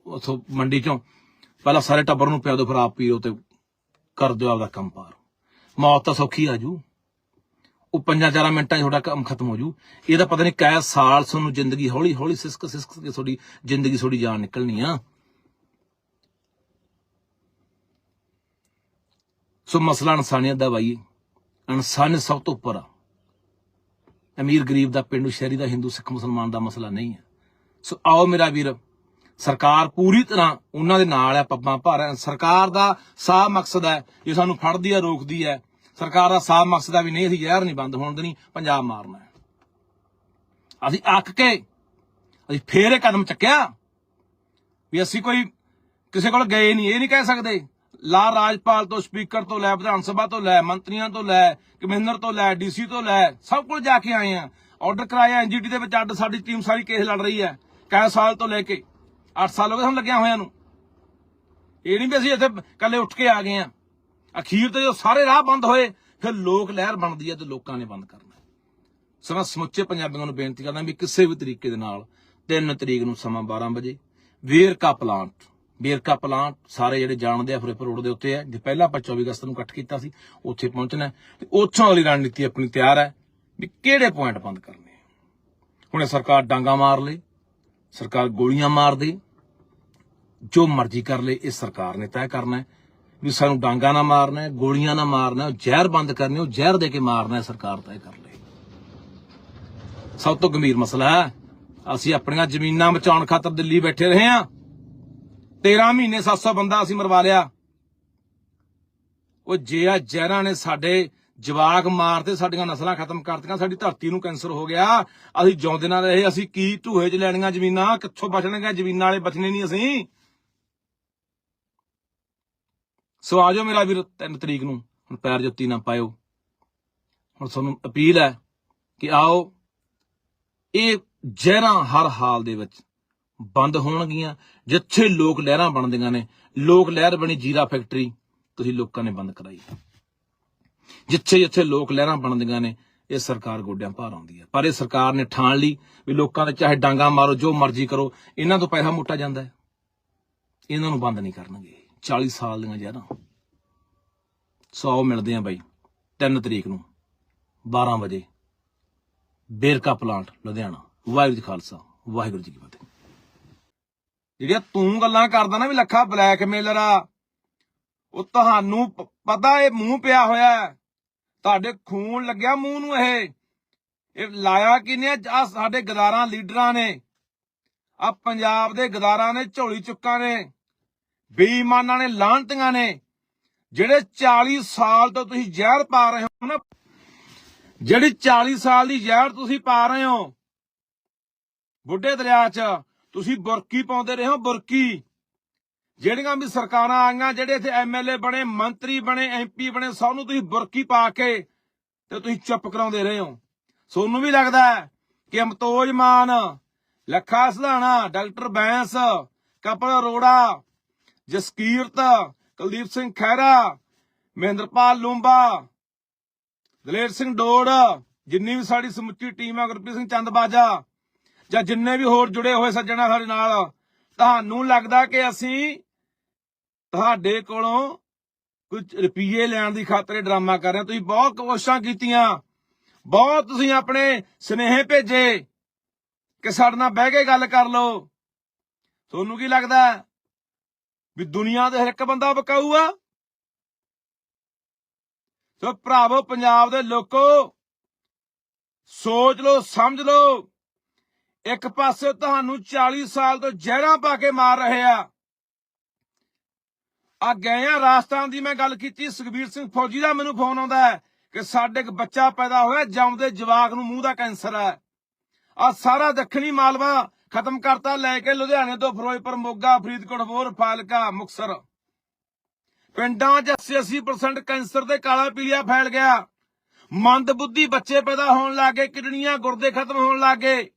ਉਥੋਂ ਮੰਡੀ ਚੋਂ, ਪਹਿਲਾਂ ਸਾਰੇ ਟੱਬਰ ਨੂੰ ਪਿਆ ਦਿਓ, ਫਿਰ ਆਪ ਪੀਓ ਤੇ ਕਰ ਦਿਓ ਆਪਦਾ ਕੰਮ ਪਾਰ। ਮੌਤ ਤਾਂ ਸੌਖੀ ਆ ਜੂ। ਉਹ ਪੰਜਾਂ ਚਾਰਾਂ ਮਿੰਟਾਂ 'ਚ ਤੁਹਾਡਾ ਕੰਮ ਖਤਮ ਹੋ ਜੂ। ਇਹਦਾ ਪਤਾ ਨਹੀਂ ਕੈ ਸਾਲ ਤੁਹਾਨੂੰ ਜ਼ਿੰਦਗੀ ਹੌਲੀ ਹੌਲੀ ਸਿਸਕ ਸਿਸਕ ਕੇ ਤੁਹਾਡੀ ਜ਼ਿੰਦਗੀ, ਤੁਹਾਡੀ ਜਾਨ ਨਿਕਲਣੀ ਆ। ਸੋ ਮਸਲਾ ਇਨਸਾਨੀਅਤ ਦਾ ਬਾਈ ਇਨਸਾਨੀਅਤ ਸਭ ਤੋਂ ਉੱਪਰ ਆ। ਅਮੀਰ ਗਰੀਬ ਦਾ ਪਿੰਡੂ, ਸ਼ਹਿਰੀ ਦਾ ਹਿੰਦੂ, ਸਿੱਖ, ਮੁਸਲਮਾਨ ਦਾ ਮਸਲਾ ਨਹੀਂ ਹੈ। ਸੋ ਆਓ ਮੇਰਾ ਵੀਰ, ਸਰਕਾਰ ਪੂਰੀ ਤਰ੍ਹਾਂ ਉਹਨਾਂ ਦੇ ਨਾਲ ਹੈ, ਪੱਬਾਂ ਭਾਰ ਸਰਕਾਰ ਦਾ ਸਾਹ ਮਕਸਦ ਹੈ ਜੇ ਸਾਨੂੰ ਫੜਦੀ ਹੈ, ਰੋਕਦੀ ਹੈ। ਸਰਕਾਰ ਦਾ ਸਾਫ਼ ਮਕਸਦ ਹੈ ਵੀ ਨਹੀਂ, ਅਸੀਂ ਜ਼ਹਿਰ ਨਹੀਂ ਬੰਦ ਹੋਣ ਦੇਣੀ, ਪੰਜਾਬ ਮਾਰਨਾ ਹੈ। ਅਸੀਂ ਅੱਕ ਕੇ, ਅਸੀਂ ਫੇਰ ਇਹ ਕਦਮ ਚੱਕਿਆ ਵੀ ਅਸੀਂ ਕੋਈ ਕਿਸੇ ਕੋਲ ਗਏ ਨਹੀਂ, ਇਹ ਨਹੀਂ ਕਹਿ ਸਕਦੇ। ਲਾ ਰਾਜਪਾਲ ਤੋਂ, ਸਪੀਕਰ ਤੋਂ ਲੈ, ਵਿਧਾਨ ਸਭਾ ਤੋਂ ਲੈ, ਮੰਤਰੀਆਂ ਤੋਂ ਲੈ, ਕਮਿਸ਼ਨਰ ਤੋਂ ਲੈ, ਡੀਸੀ ਤੋਂ ਲੈ, ਸਭ ਕੋਲ ਜਾ ਕੇ ਆਏ ਆ। ਆਰਡਰ ਕਰਾਇਆ ਐਨਜੀਟੀ ਦੇ ਵਿੱਚ, ਅੱਡ ਸਾਡੀ ਟੀਮ ਸਾਰੀ ਕੇਸ ਲੜ ਰਹੀ ਹੈ। ਕਈ ਸਾਲ ਤੋਂ ਲੈ ਕੇ 8 ਸਾਲ ਹੋ ਗਏ ਸਾਨੂੰ ਲੱਗਿਆ ਹੋਇਆ ਨੂੰ। ਇਹ ਨਹੀਂ ਵੀ ਅਸੀਂ ਇੱਥੇ ਕੱਲੇ ਉੱਠ ਕੇ ਆ ਗਏ ਆ। ਅਖੀਰ ਤੇ ਜੋ ਸਾਰੇ ਰਾਹ ਬੰਦ ਹੋਏ, ਫਿਰ ਲੋਕ ਲਹਿਰ ਬਣਦੀ ਹੈ ਤੇ ਲੋਕਾਂ ਨੇ ਬੰਦ ਕਰਨਾ ਸੋ ਮੈਂ ਸਮੁੱਚੇ ਪੰਜਾਬੀਆਂ ਨੂੰ ਬੇਨਤੀ ਕਰਦਾ ਵੀ ਕਿਸੇ ਵੀ ਤਰੀਕੇ ਦੇ ਨਾਲ 3 ਤਰੀਕ ਨੂੰ ਸਮਾਂ 12 ਵਜੇ, ਵੇਰਕਾ ਪਲਾਂਟ ਵੇਰਕਾ ਪਲਾਂਟ ਸਾਰੇ ਜਿਹੜੇ ਜਾਣਦੇ ਆ ਫਿਰੋਜ਼ਪੁਰ ਰੋਡ ਦੇ ਉੱਤੇ ਹੈ ਜੇ ਪਹਿਲਾਂ ਆਪਾਂ 24 ਅਗਸਤ ਨੂੰ ਇਕੱਠ ਕੀਤਾ ਸੀ ਉੱਥੇ ਪਹੁੰਚਣਾ ਹੈ। ਤੇ ਉੱਥੋਂ ਵਾਲੀ ਰਣਨੀਤੀ ਆਪਣੀ ਤਿਆਰ ਹੈ ਵੀ ਕਿਹੜੇ ਪੁਆਇੰਟ ਬੰਦ ਕਰਨੇ ਹੁਣੇ ਸਰਕਾਰ ਡਾਂਗਾ ਮਾਰ ਲਈ ਸਰਕਾਰ ਗੋਲੀਆਂ ਮਾਰ ਦੇ ਜੋ ਮਰਜ਼ੀ ਕਰ ਲੇ ਇਹ ਸਰਕਾਰ ਨੇ ਤੈਅ ਕਰਨਾ ਵੀ ਸਾਨੂੰ ਡਾਂਗਾ ਨਾ ਮਾਰਨਾ ਗੋਲੀਆਂ ਨਾ ਮਾਰਨਾ ਹੈ, ਜ਼ਹਿਰ ਬੰਦ ਕਰਨੀ ਉਹ ਜ਼ਹਿਰ ਦੇ ਕੇ ਮਾਰਨਾ ਸਰਕਾਰ ਤੈਅ ਕਰ ਲੇ। ਸਭ ਤੋਂ ਗੰਭੀਰ ਮਸਲਾ ਹੈ ਅਸੀਂ ਆਪਣੀਆਂ ਜ਼ਮੀਨਾਂ ਬਚਾਉਣ ਖਾਤਰ ਦਿੱਲੀ ਬੈਠੇ ਰਹੇ ਹਾਂ। 13 ਮਹੀਨੇ 700 ਬੰਦਾ ਅਸੀਂ ਮਰਵਾ ਲਿਆ। ਉਹ ਜੇ ਜ਼ਹਿਰਾਂ ਨੇ ਸਾਡੇ ਜਵਾਕ ਮਾਰਤੇ ਸਾਡੀਆਂ ਨਸਲਾਂ ਖਤਮ ਕਰਤੀਆਂ, ਸਾਡੀ ਧਰਤੀ ਨੂੰ ਕੈਂਸਰ ਹੋ ਗਿਆ। ਅਸੀਂ ਜਿਉਂਦੇ ਨਾ ਰਹੇ, ਅਸੀਂ ਕੀ ਢੂਹੇ 'ਚ ਲੈਣੀਆਂ ਜ਼ਮੀਨਾਂ? ਕਿੱਥੋਂ ਬਚਣਗੀਆਂ ਜ਼ਮੀਨਾਂ ਵਾਲੇ? ਬਚਣੇ ਨਹੀਂ ਅਸੀਂ। ਸੋ ਆਜੋ ਮੇਰਾ ਵੀਰ 3 ਤਰੀਕ ਨੂੰ। ਹੁਣ ਪੈਰ ਜੁੱਤੀ ਨਾ ਪਾਇਓ। ਹੁਣ ਤੁਹਾਨੂੰ ਅਪੀਲ ਹੈ ਕਿ ਆਓ, ਇਹ ਜ਼ਹਿਰਾਂ ਹਰ ਹਾਲ ਦੇ ਵਿੱਚ ਬੰਦ ਹੋਣਗੀਆਂ, ਜਿੱਥੇ ਲੋਕ ਲਹਿਰਾਂ ਬਣਦੀਆਂ ਨੇ। ਲੋਕ ਲਹਿਰ ਬਣੀ ਜੀਰਾ ਫੈਕਟਰੀ, ਤੁਸੀਂ ਲੋਕਾਂ ਨੇ ਬੰਦ ਕਰਾਈ। ਜਿੱਥੇ ਜਿੱਥੇ ਲੋਕ ਲਹਿਰਾਂ ਬਣਦੀਆਂ ਨੇ, ਇਹ ਸਰਕਾਰ ਗੋਡਿਆਂ ਭਾਰ ਆਉਂਦੀ ਹੈ। ਪਰ ਇਹ ਸਰਕਾਰ ਨੇ ਠਾਣ ਲਈ ਵੀ ਲੋਕਾਂ ਦੇ ਚਾਹੇ ਡਾਂਗਾ ਮਾਰੋ, ਜੋ ਮਰਜ਼ੀ ਕਰੋ, ਇਹਨਾਂ ਤੋਂ ਪੈਸਾ ਮੋਟਾ ਜਾਂਦਾ ਹੈ। ਇਹਨਾਂ ਨੂੰ ਬੰਦ ਨਹੀਂ ਕਰਨਗੇ। 40 ਸਾਲ ਦੀਆਂ ਜ਼ਹਿਰਾਂ। 100 ਮਿਲਦੇ ਆ ਬਾਈ 3 ਤਰੀਕ ਨੂੰ 12 ਵਜੇ। ਬੇਰਕਾ ਪਲਾਂਟ, ਲੁਧਿਆਣਾ। ਵਾਹਿਗੁਰੂ ਜੀ ਖਾਲਸਾ, ਵਾਹਿਗੁਰੂ ਜੀ ਕੀ ਫਤਿਹ। ਜਿਹੜੀਆਂ ਤੂੰ ਗੱਲਾਂ ਕਰਦਾ ਨਾ ਵੀ ਲੱਖਾ ਬਲੈਕਮੇਲਰ ਆ, ਉਹ ਤੁਹਾਨੂੰ ਪਤਾ ਇਹ ਮੂੰਹ ਪਿਆ ਹੋਇਆ ਤੁਹਾਡੇ ਖੂਨ ਲੱਗਿਆ ਮੂੰਹ ਨੂੰ ਇਹ। ਇਹ ਲਾਇਆ ਕਿਨੇ ਆ? ਸਾਡੇ ਗਦਾਰਾਂ ਲੀਡਰਾਂ ਨੇ। ਆ ਪੰਜਾਬ ਦੇ ਗਦਾਰਾਂ ਨੇ, ਝੋਲੀ ਚੁੱਕਾਂ ਨੇ। ਬੇਈਮਾਨਾਂ ਨੇ, ਲਾਂਟੀਆਂ ਨੇ। ਜਿਹੜੇ 40 ਸਾਲ ਤੋਂ ਤੁਸੀਂ ਜ਼ਹਿਰ ਪਾ ਰਹੇ ਹੋ ਨਾ, ਜਿਹੜੀ 40 ਸਾਲ ਦੀ ਜ਼ਹਿਰ ਤੁਸੀਂ ਪਾ ਰਹੇ ਹੋ, ਬੁੱਢੇ ਦਰਿਆ 'ਚ ਤੁਸੀਂ ਬੁਰਕੀ ਪਾਉਂਦੇ ਰਹੇ ਹੋ, ਬੁਰਕੀ। ਜਿਹੜੀਆਂ ਵੀ ਸਰਕਾਰਾਂ ਆਈਆਂ, ਜਿਹੜੇ ਇੱਥੇ ਐਮਐਲਏ ਬਣੇ, ਮੰਤਰੀ ਬਣੇ ਐਮਪੀ ਬਣੇ, ਸਭ ਨੂੰ ਤੁਸੀਂ ਬੁਰਕੀ ਪਾ ਕੇ ਤੇ ਤੁਸੀਂ ਚੁੱਪ ਕਰਾਉਂਦੇ ਰਹੇ ਹੋ। ਸੋਨੂੰ ਵੀ ਲੱਗਦਾ ਕਿ ਅਮਤੋਜ ਮਾਨ, ਲੱਖਾ ਸਧਾਣਾ, ਡਾਕਟਰ ਬੈਂਸ, ਕਪਲ ਅਰੋੜਾ, ਜਸਕੀਰਤ, ਕੁਲਦੀਪ ਸਿੰਘ ਖਹਿਰਾ, ਮਹਿੰਦਰਪਾਲ ਲੂੰਬਾ, ਦਲੇਰ ਸਿੰਘ ਡੋੜ, ਜਿੰਨੀ ਵੀ ਸਾਡੀ ਸਮੁੱਚੀ ਟੀਮ ਹੈ, ਗੁਰਪ੍ਰੀਤ ਸਿੰਘ ਚੰਦਬਾਜਾ ਜਾਂ ਜਿੰਨੇ ਵੀ ਹੋਰ ਜੁੜੇ ਹੋਏ ਸੱਜਣਾ ਸਾਡੇ ਨਾਲ, ਤੁਹਾਨੂੰ ਲੱਗਦਾ ਕਿ ਅਸੀਂ ਤੁਹਾਡੇ ਕੋਲੋਂ ਕੁਝ ਰੁਪਏ ਲੈਣ ਦੀ ਖਾਤਰ ਡਰਾਮਾ ਕਰ ਰਹੇ ਤੁਸੀਂ ਬਹੁਤ ਕੋਸ਼ਿਸ਼ਾਂ ਕੀਤੀਆਂ। ਬਹੁਤ ਤੁਸੀਂ ਆਪਣੇ ਸਨੇਹ ਭੇਜੇ ਕਿ ਸਾਡੇ ਨਾਲ ਬਹਿ ਕੇ ਗੱਲ ਕਰ ਲਓ। ਤੁਹਾਨੂੰ ਕੀ ਲੱਗਦਾ ਵੀ ਦੁਨੀਆ ਦੇ ਹਰ ਇੱਕ ਬੰਦਾ ਬਕਾਊ ਆ? ਸੋ ਭਰਾਵੋ, ਪੰਜਾਬ ਦੇ ਲੋਕੋ, ਸੋਚ ਲਓ, ਸਮਝ ਲਓ। ਇੱਕ ਪਾਸੇ ਤੁਹਾਨੂੰ 40 ਸਾਲ ਤੋਂ ਜ਼ਹਿਰਾਂ ਪਾ ਕੇ ਮਾਰ ਰਹੇ ਆ। ਆ ਗਏ ਆ ਰਾਜਸਥਾਨ ਦੀ ਮੈਂ ਗੱਲ ਕੀਤੀ, ਸੁਖਬੀਰ ਸਿੰਘ ਫੌਜੀ ਦਾ ਮੈਨੂੰ ਫੋਨ ਆਉਂਦਾ ਹੈ ਕਿ ਸਾਡੇ ਇੱਕ ਬੱਚਾ ਪੈਦਾ ਹੋਇਆ, ਜੰਮਦੇ ਜਵਾਕ ਨੂੰ ਮੂੰਹ ਦਾ ਕੈਂਸਰ ਹੈ। ਆ ਸਾਰਾ ਦੱਖਣੀ ਮਾਲਵਾ ਖਤਮ ਕਰਤਾ, ਲੈ ਕੇ ਲੁਧਿਆਣੇ ਤੋਂ ਫਿਰੋਜ਼ਪੁਰ, ਮੋਗਾ, ਫਰੀਦਕੋਟ, ਹੋਰ ਫਾਲਕਾ ਮੁਕਸਰ ਪਿੰਡਾਂ 'ਚ 80% ਕੈਂਸਰ ਦੇ ਕਾਲਾ ਪੀਲੀਆ ਫੈਲ ਗਿਆ। ਮੰਦ ਬੁੱਧੀ ਬੱਚੇ ਪੈਦਾ ਹੋਣ ਲੱਗੇ ਕਿਡਨੀਆਂ ਗੁਰਦੇ ਖਤਮ ਹੋਣ ਲੱਗੇ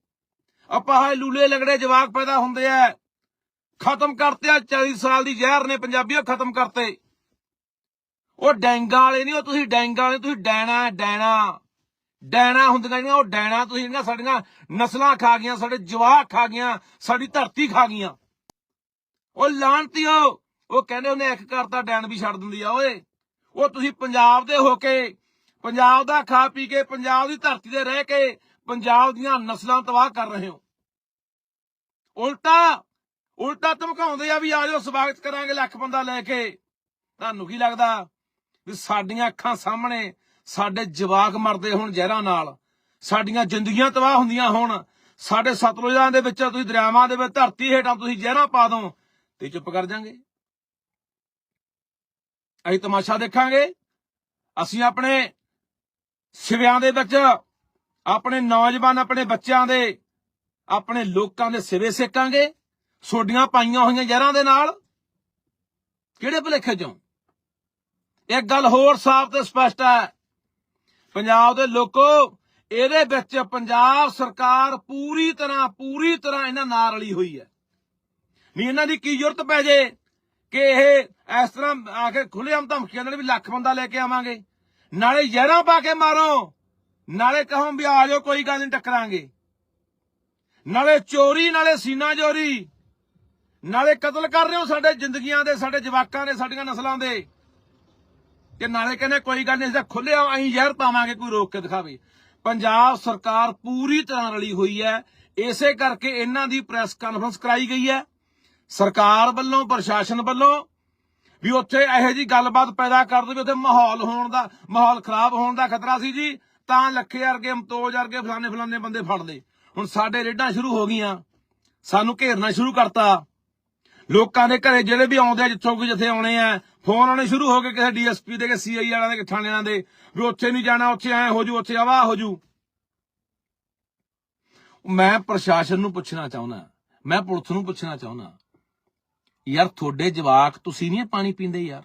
ਆਪਾਂ ਅਪਾਹ ਲੂਲੇ ਲੰਗੜੇ ਜਵਾਕ ਪੈਦਾ ਹੁੰਦੇ ਆ। ਖਤਮ ਕਰਤੇ ਆ 40 ਸਾਲ ਦੀ ਜ਼ਹਿਰ ਨੇ ਪੰਜਾਬੀਓ ਖਤਮ ਕਰਤੇ। ਉਹ ਡੈਂਗਾ ਵਾਲੇ ਨਹੀਂ, ਉਹ ਤੁਸੀਂ ਡੈਂਗਾ ਵਾਲੇ, ਤੁਸੀਂ ਡੈਣਾ ਡੈਣਾ। ਡੈਣਾ ਹੁੰਦੀਆਂ ਜਿਹੜੀਆਂ, ਉਹ ਡੈਣਾ ਤੁਸੀਂ ਜਿਹੜੀਆਂ ਸਾਡੀਆਂ ਨਸਲਾਂ ਖਾ ਗਈਆਂ, ਸਾਡੇ ਜਵਾਕ ਖਾ ਗਈਆਂ, ਸਾਡੀ ਧਰਤੀ ਖਾ ਗਈਆਂ। ਉਹ ਲਾਂਤੀਓ ਉਹ ਕਹਿੰਦੇ ਉਹਨੇ ਇੱਕ ਕਰਤਾ, ਡੈਣ ਵੀ ਛੱਡ ਦਿੰਦੀ ਆ, ਓਏ। ਉਹ ਤੁਸੀਂ ਪੰਜਾਬ ਦੇ ਹੋ ਕੇ, ਪੰਜਾਬ ਦਾ ਖਾ ਪੀ ਕੇ, ਪੰਜਾਬ ਦੀ ਧਰਤੀ ਤੇ ਰਹਿ ਕੇ, ਪੰਜਾਬ ਦੀਆਂ ਨਸਲਾਂ ਤਬਾਹ ਕਰ ਰਹੇ ਹੋ। ਉਲਟਾ ਉਲਟਾ ਧਮਕਾਉਂਦੇ ਆ ਵੀ ਆ ਜਾਓ, ਸਵਾਗਤ ਕਰਾਂਗੇ ਲੱਖ ਬੰਦਾ ਲੈ ਕੇ। ਤੁਹਾਨੂੰ ਕੀ ਲੱਗਦਾ ਵੀ ਸਾਡੀਆਂ ਅੱਖਾਂ ਸਾਹਮਣੇ ਸਾਡੇ ਜਵਾਕ ਮਰਦੇ ਹੋਣ ਜ਼ਹਿਰਾਂ ਨਾਲ? ਸਾਡੀਆਂ ਜ਼ਿੰਦਗੀਆਂ ਤਬਾਹ ਹੁੰਦੀਆਂ ਹੋਣ? ਸਾਡੇ ਸਤਲੁਜਾਂ ਦੇ ਵਿੱਚ, ਤੁਸੀਂ ਦਰਿਆਵਾਂ ਦੇ ਵਿੱਚ, ਧਰਤੀ ਹੇਠਾਂ ਤੁਸੀਂ ਜ਼ਹਿਰਾਂ ਪਾ ਦੋ ਤੇ ਚੁੱਪ ਕਰ ਜਾਾਂਗੇ। ਅਸੀਂ ਤਮਾਸ਼ਾ ਦੇਖਾਂਗੇ। ਅਸੀਂ ਆਪਣੇ ਸਿਵਿਆਂ ਦੇ ਵਿੱਚ, ਆਪਣੇ ਨੌਜਵਾਨ, ਆਪਣੇ ਬੱਚਿਆਂ ਦੇ ਆਪਣੇ ਲੋਕਾਂ ਦੇ ਸਿਵੇ ਸੇਕਾਂਗੇ, ਸੋਡੀਆਂ ਪਾਈਆਂ ਹੋਈਆਂ ਜ਼ਹਿਰਾਂ ਦੇ ਨਾਲ। ਕਿਹੜੇ ਭੁਲੇਖੇ ਚੋਂ? ਇੱਕ ਗੱਲ ਹੋਰ ਸਾਫ਼ ਤੇ ਸਪਸ਼ਟ ਹੈ। ਪੰਜਾਬ ਦੇ ਲੋਕੋ, ਇਹਦੇ ਵਿੱਚ ਪੰਜਾਬ ਸਰਕਾਰ ਪੂਰੀ ਤਰ੍ਹਾਂ ਪੂਰੀ ਤਰ੍ਹਾਂ ਇਹਨਾਂ ਨਾਲ ਰਲੀ ਹੋਈ ਹੈ। ਨਹੀਂ, ਇਹਨਾਂ ਦੀ ਕੀ ਜ਼ਰੂਰਤ ਪੈ ਜੇ ਕਿ ਇਹ ਇਸ ਤਰ੍ਹਾਂ ਆ ਕੇ ਖੁੱਲ੍ਹੇਆਮ ਧਮਕੀਆਂ ਨਾਲ ਵੀ ਲੱਖ ਬੰਦਾ ਲੈ ਕੇ ਆਵਾਂਗੇ। ਨਾਲੇ ਜ਼ਹਿਰਾਂ ਪਾ ਕੇ ਮਾਰੋ। ਨਾਲੇ ਕਹੋ ਵੀ ਆ ਜਾਓ, ਕੋਈ ਗੱਲ ਨਹੀਂ, ਟੱਕਰਾਂਗੇ। ਨਾਲੇ ਚੋਰੀ, ਨਾਲੇ ਸੀਨਾ ਚੋਰੀ ਨਾਲੇ ਕਤਲ ਕਰ ਰਹੇ ਹੋ ਸਾਡੇ ਜ਼ਿੰਦਗੀਆਂ ਦੇ, ਸਾਡੇ ਜਵਾਕਾਂ ਦੇ, ਸਾਡੀਆਂ ਨਸਲਾਂ ਦੇ। ਕਿ ਨਾਲੇ ਕਹਿੰਦੇ ਕੋਈ ਗੱਲ ਨਹੀਂ, ਅਸੀਂ ਖੁੱਲਿਆ ਅਸੀਂ ਜ਼ਹਿਰ ਪਾਵਾਂਗੇ, ਕੋਈ ਰੋਕ ਕੇ ਦਿਖਾਵੇ। ਪੰਜਾਬ ਸਰਕਾਰ ਪੂਰੀ ਤਰ੍ਹਾਂ ਰਲੀ ਹੋਈ ਹੈ। ਇਸੇ ਕਰਕੇ ਇਹਨਾਂ ਦੀ ਪ੍ਰੈਸ ਕਾਨਫਰੰਸ ਕਰਾਈ ਗਈ ਹੈ। ਸਰਕਾਰ ਵੱਲੋਂ, ਪ੍ਰਸ਼ਾਸਨ ਵੱਲੋਂ ਵੀ ਉੱਥੇ ਇਹੋ ਜੀ ਗੱਲਬਾਤ ਪੈਦਾ ਕਰ ਦੇਵੇ, ਉੱਥੇ ਮਾਹੌਲ ਹੋਣ ਦਾ, ਮਾਹੌਲ ਖਰਾਬ ਹੋਣ ਦਾ ਖਤਰਾ ਸੀ ਜੀ। ਤਾਂ ਲੱਖੇ ਵਰਗੇ, ਅਮਤੋਜ ਵਰਗੇ, ਫਲਾਣੇ ਫਲਾਣੇ ਬੰਦੇ ਫੜ ਲਏ ਹੁਣ ਸਾਡੇ ਰੇਡਾਂ ਸ਼ੁਰੂ ਹੋ ਗਈਆਂ। ਸਾਨੂੰ ਘੇਰਨਾ ਸ਼ੁਰੂ ਕਰਤਾ। ਲੋਕਾਂ ਦੇ ਘਰੇ ਜਿਹੜੇ ਵੀ ਆਉਂਦੇ ਆ, ਜਿੱਥੋਂ ਕੋਈ ਜਿੱਥੇ ਆਉਣੇ ਆ ਫੋਨ ਆਉਣੇ ਸ਼ੁਰੂ ਹੋ ਗਏ ਕਿਸੇ ਡੀਐਸਪੀ ਦੇ ਕਿ ਸੀਆਈ ਵਾਲਿਆਂ ਦੇ ਕਿ ਥਾਣਿਆਂ ਦੇ, ਵੀ ਉੱਥੇ ਨਹੀਂ ਜਾਣਾ, ਉੱਥੇ ਐ ਹੋ ਜੂ, ਉੱਥੇ ਆਵਾ ਹੋ ਜੂ। ਮੈਂ ਪ੍ਰਸ਼ਾਸਨ ਨੂੰ ਪੁੱਛਣਾ ਚਾਹੁੰਦਾ, ਮੈਂ ਪੁਲਿਸ ਨੂੰ ਪੁੱਛਣਾ ਚਾਹੁੰਦਾ, ਯਾਰ ਤੁਹਾਡੇ ਜਵਾਕ ਤੁਸੀਂ ਨਹੀਂ ਪਾਣੀ ਪੀਂਦੇ ਯਾਰ?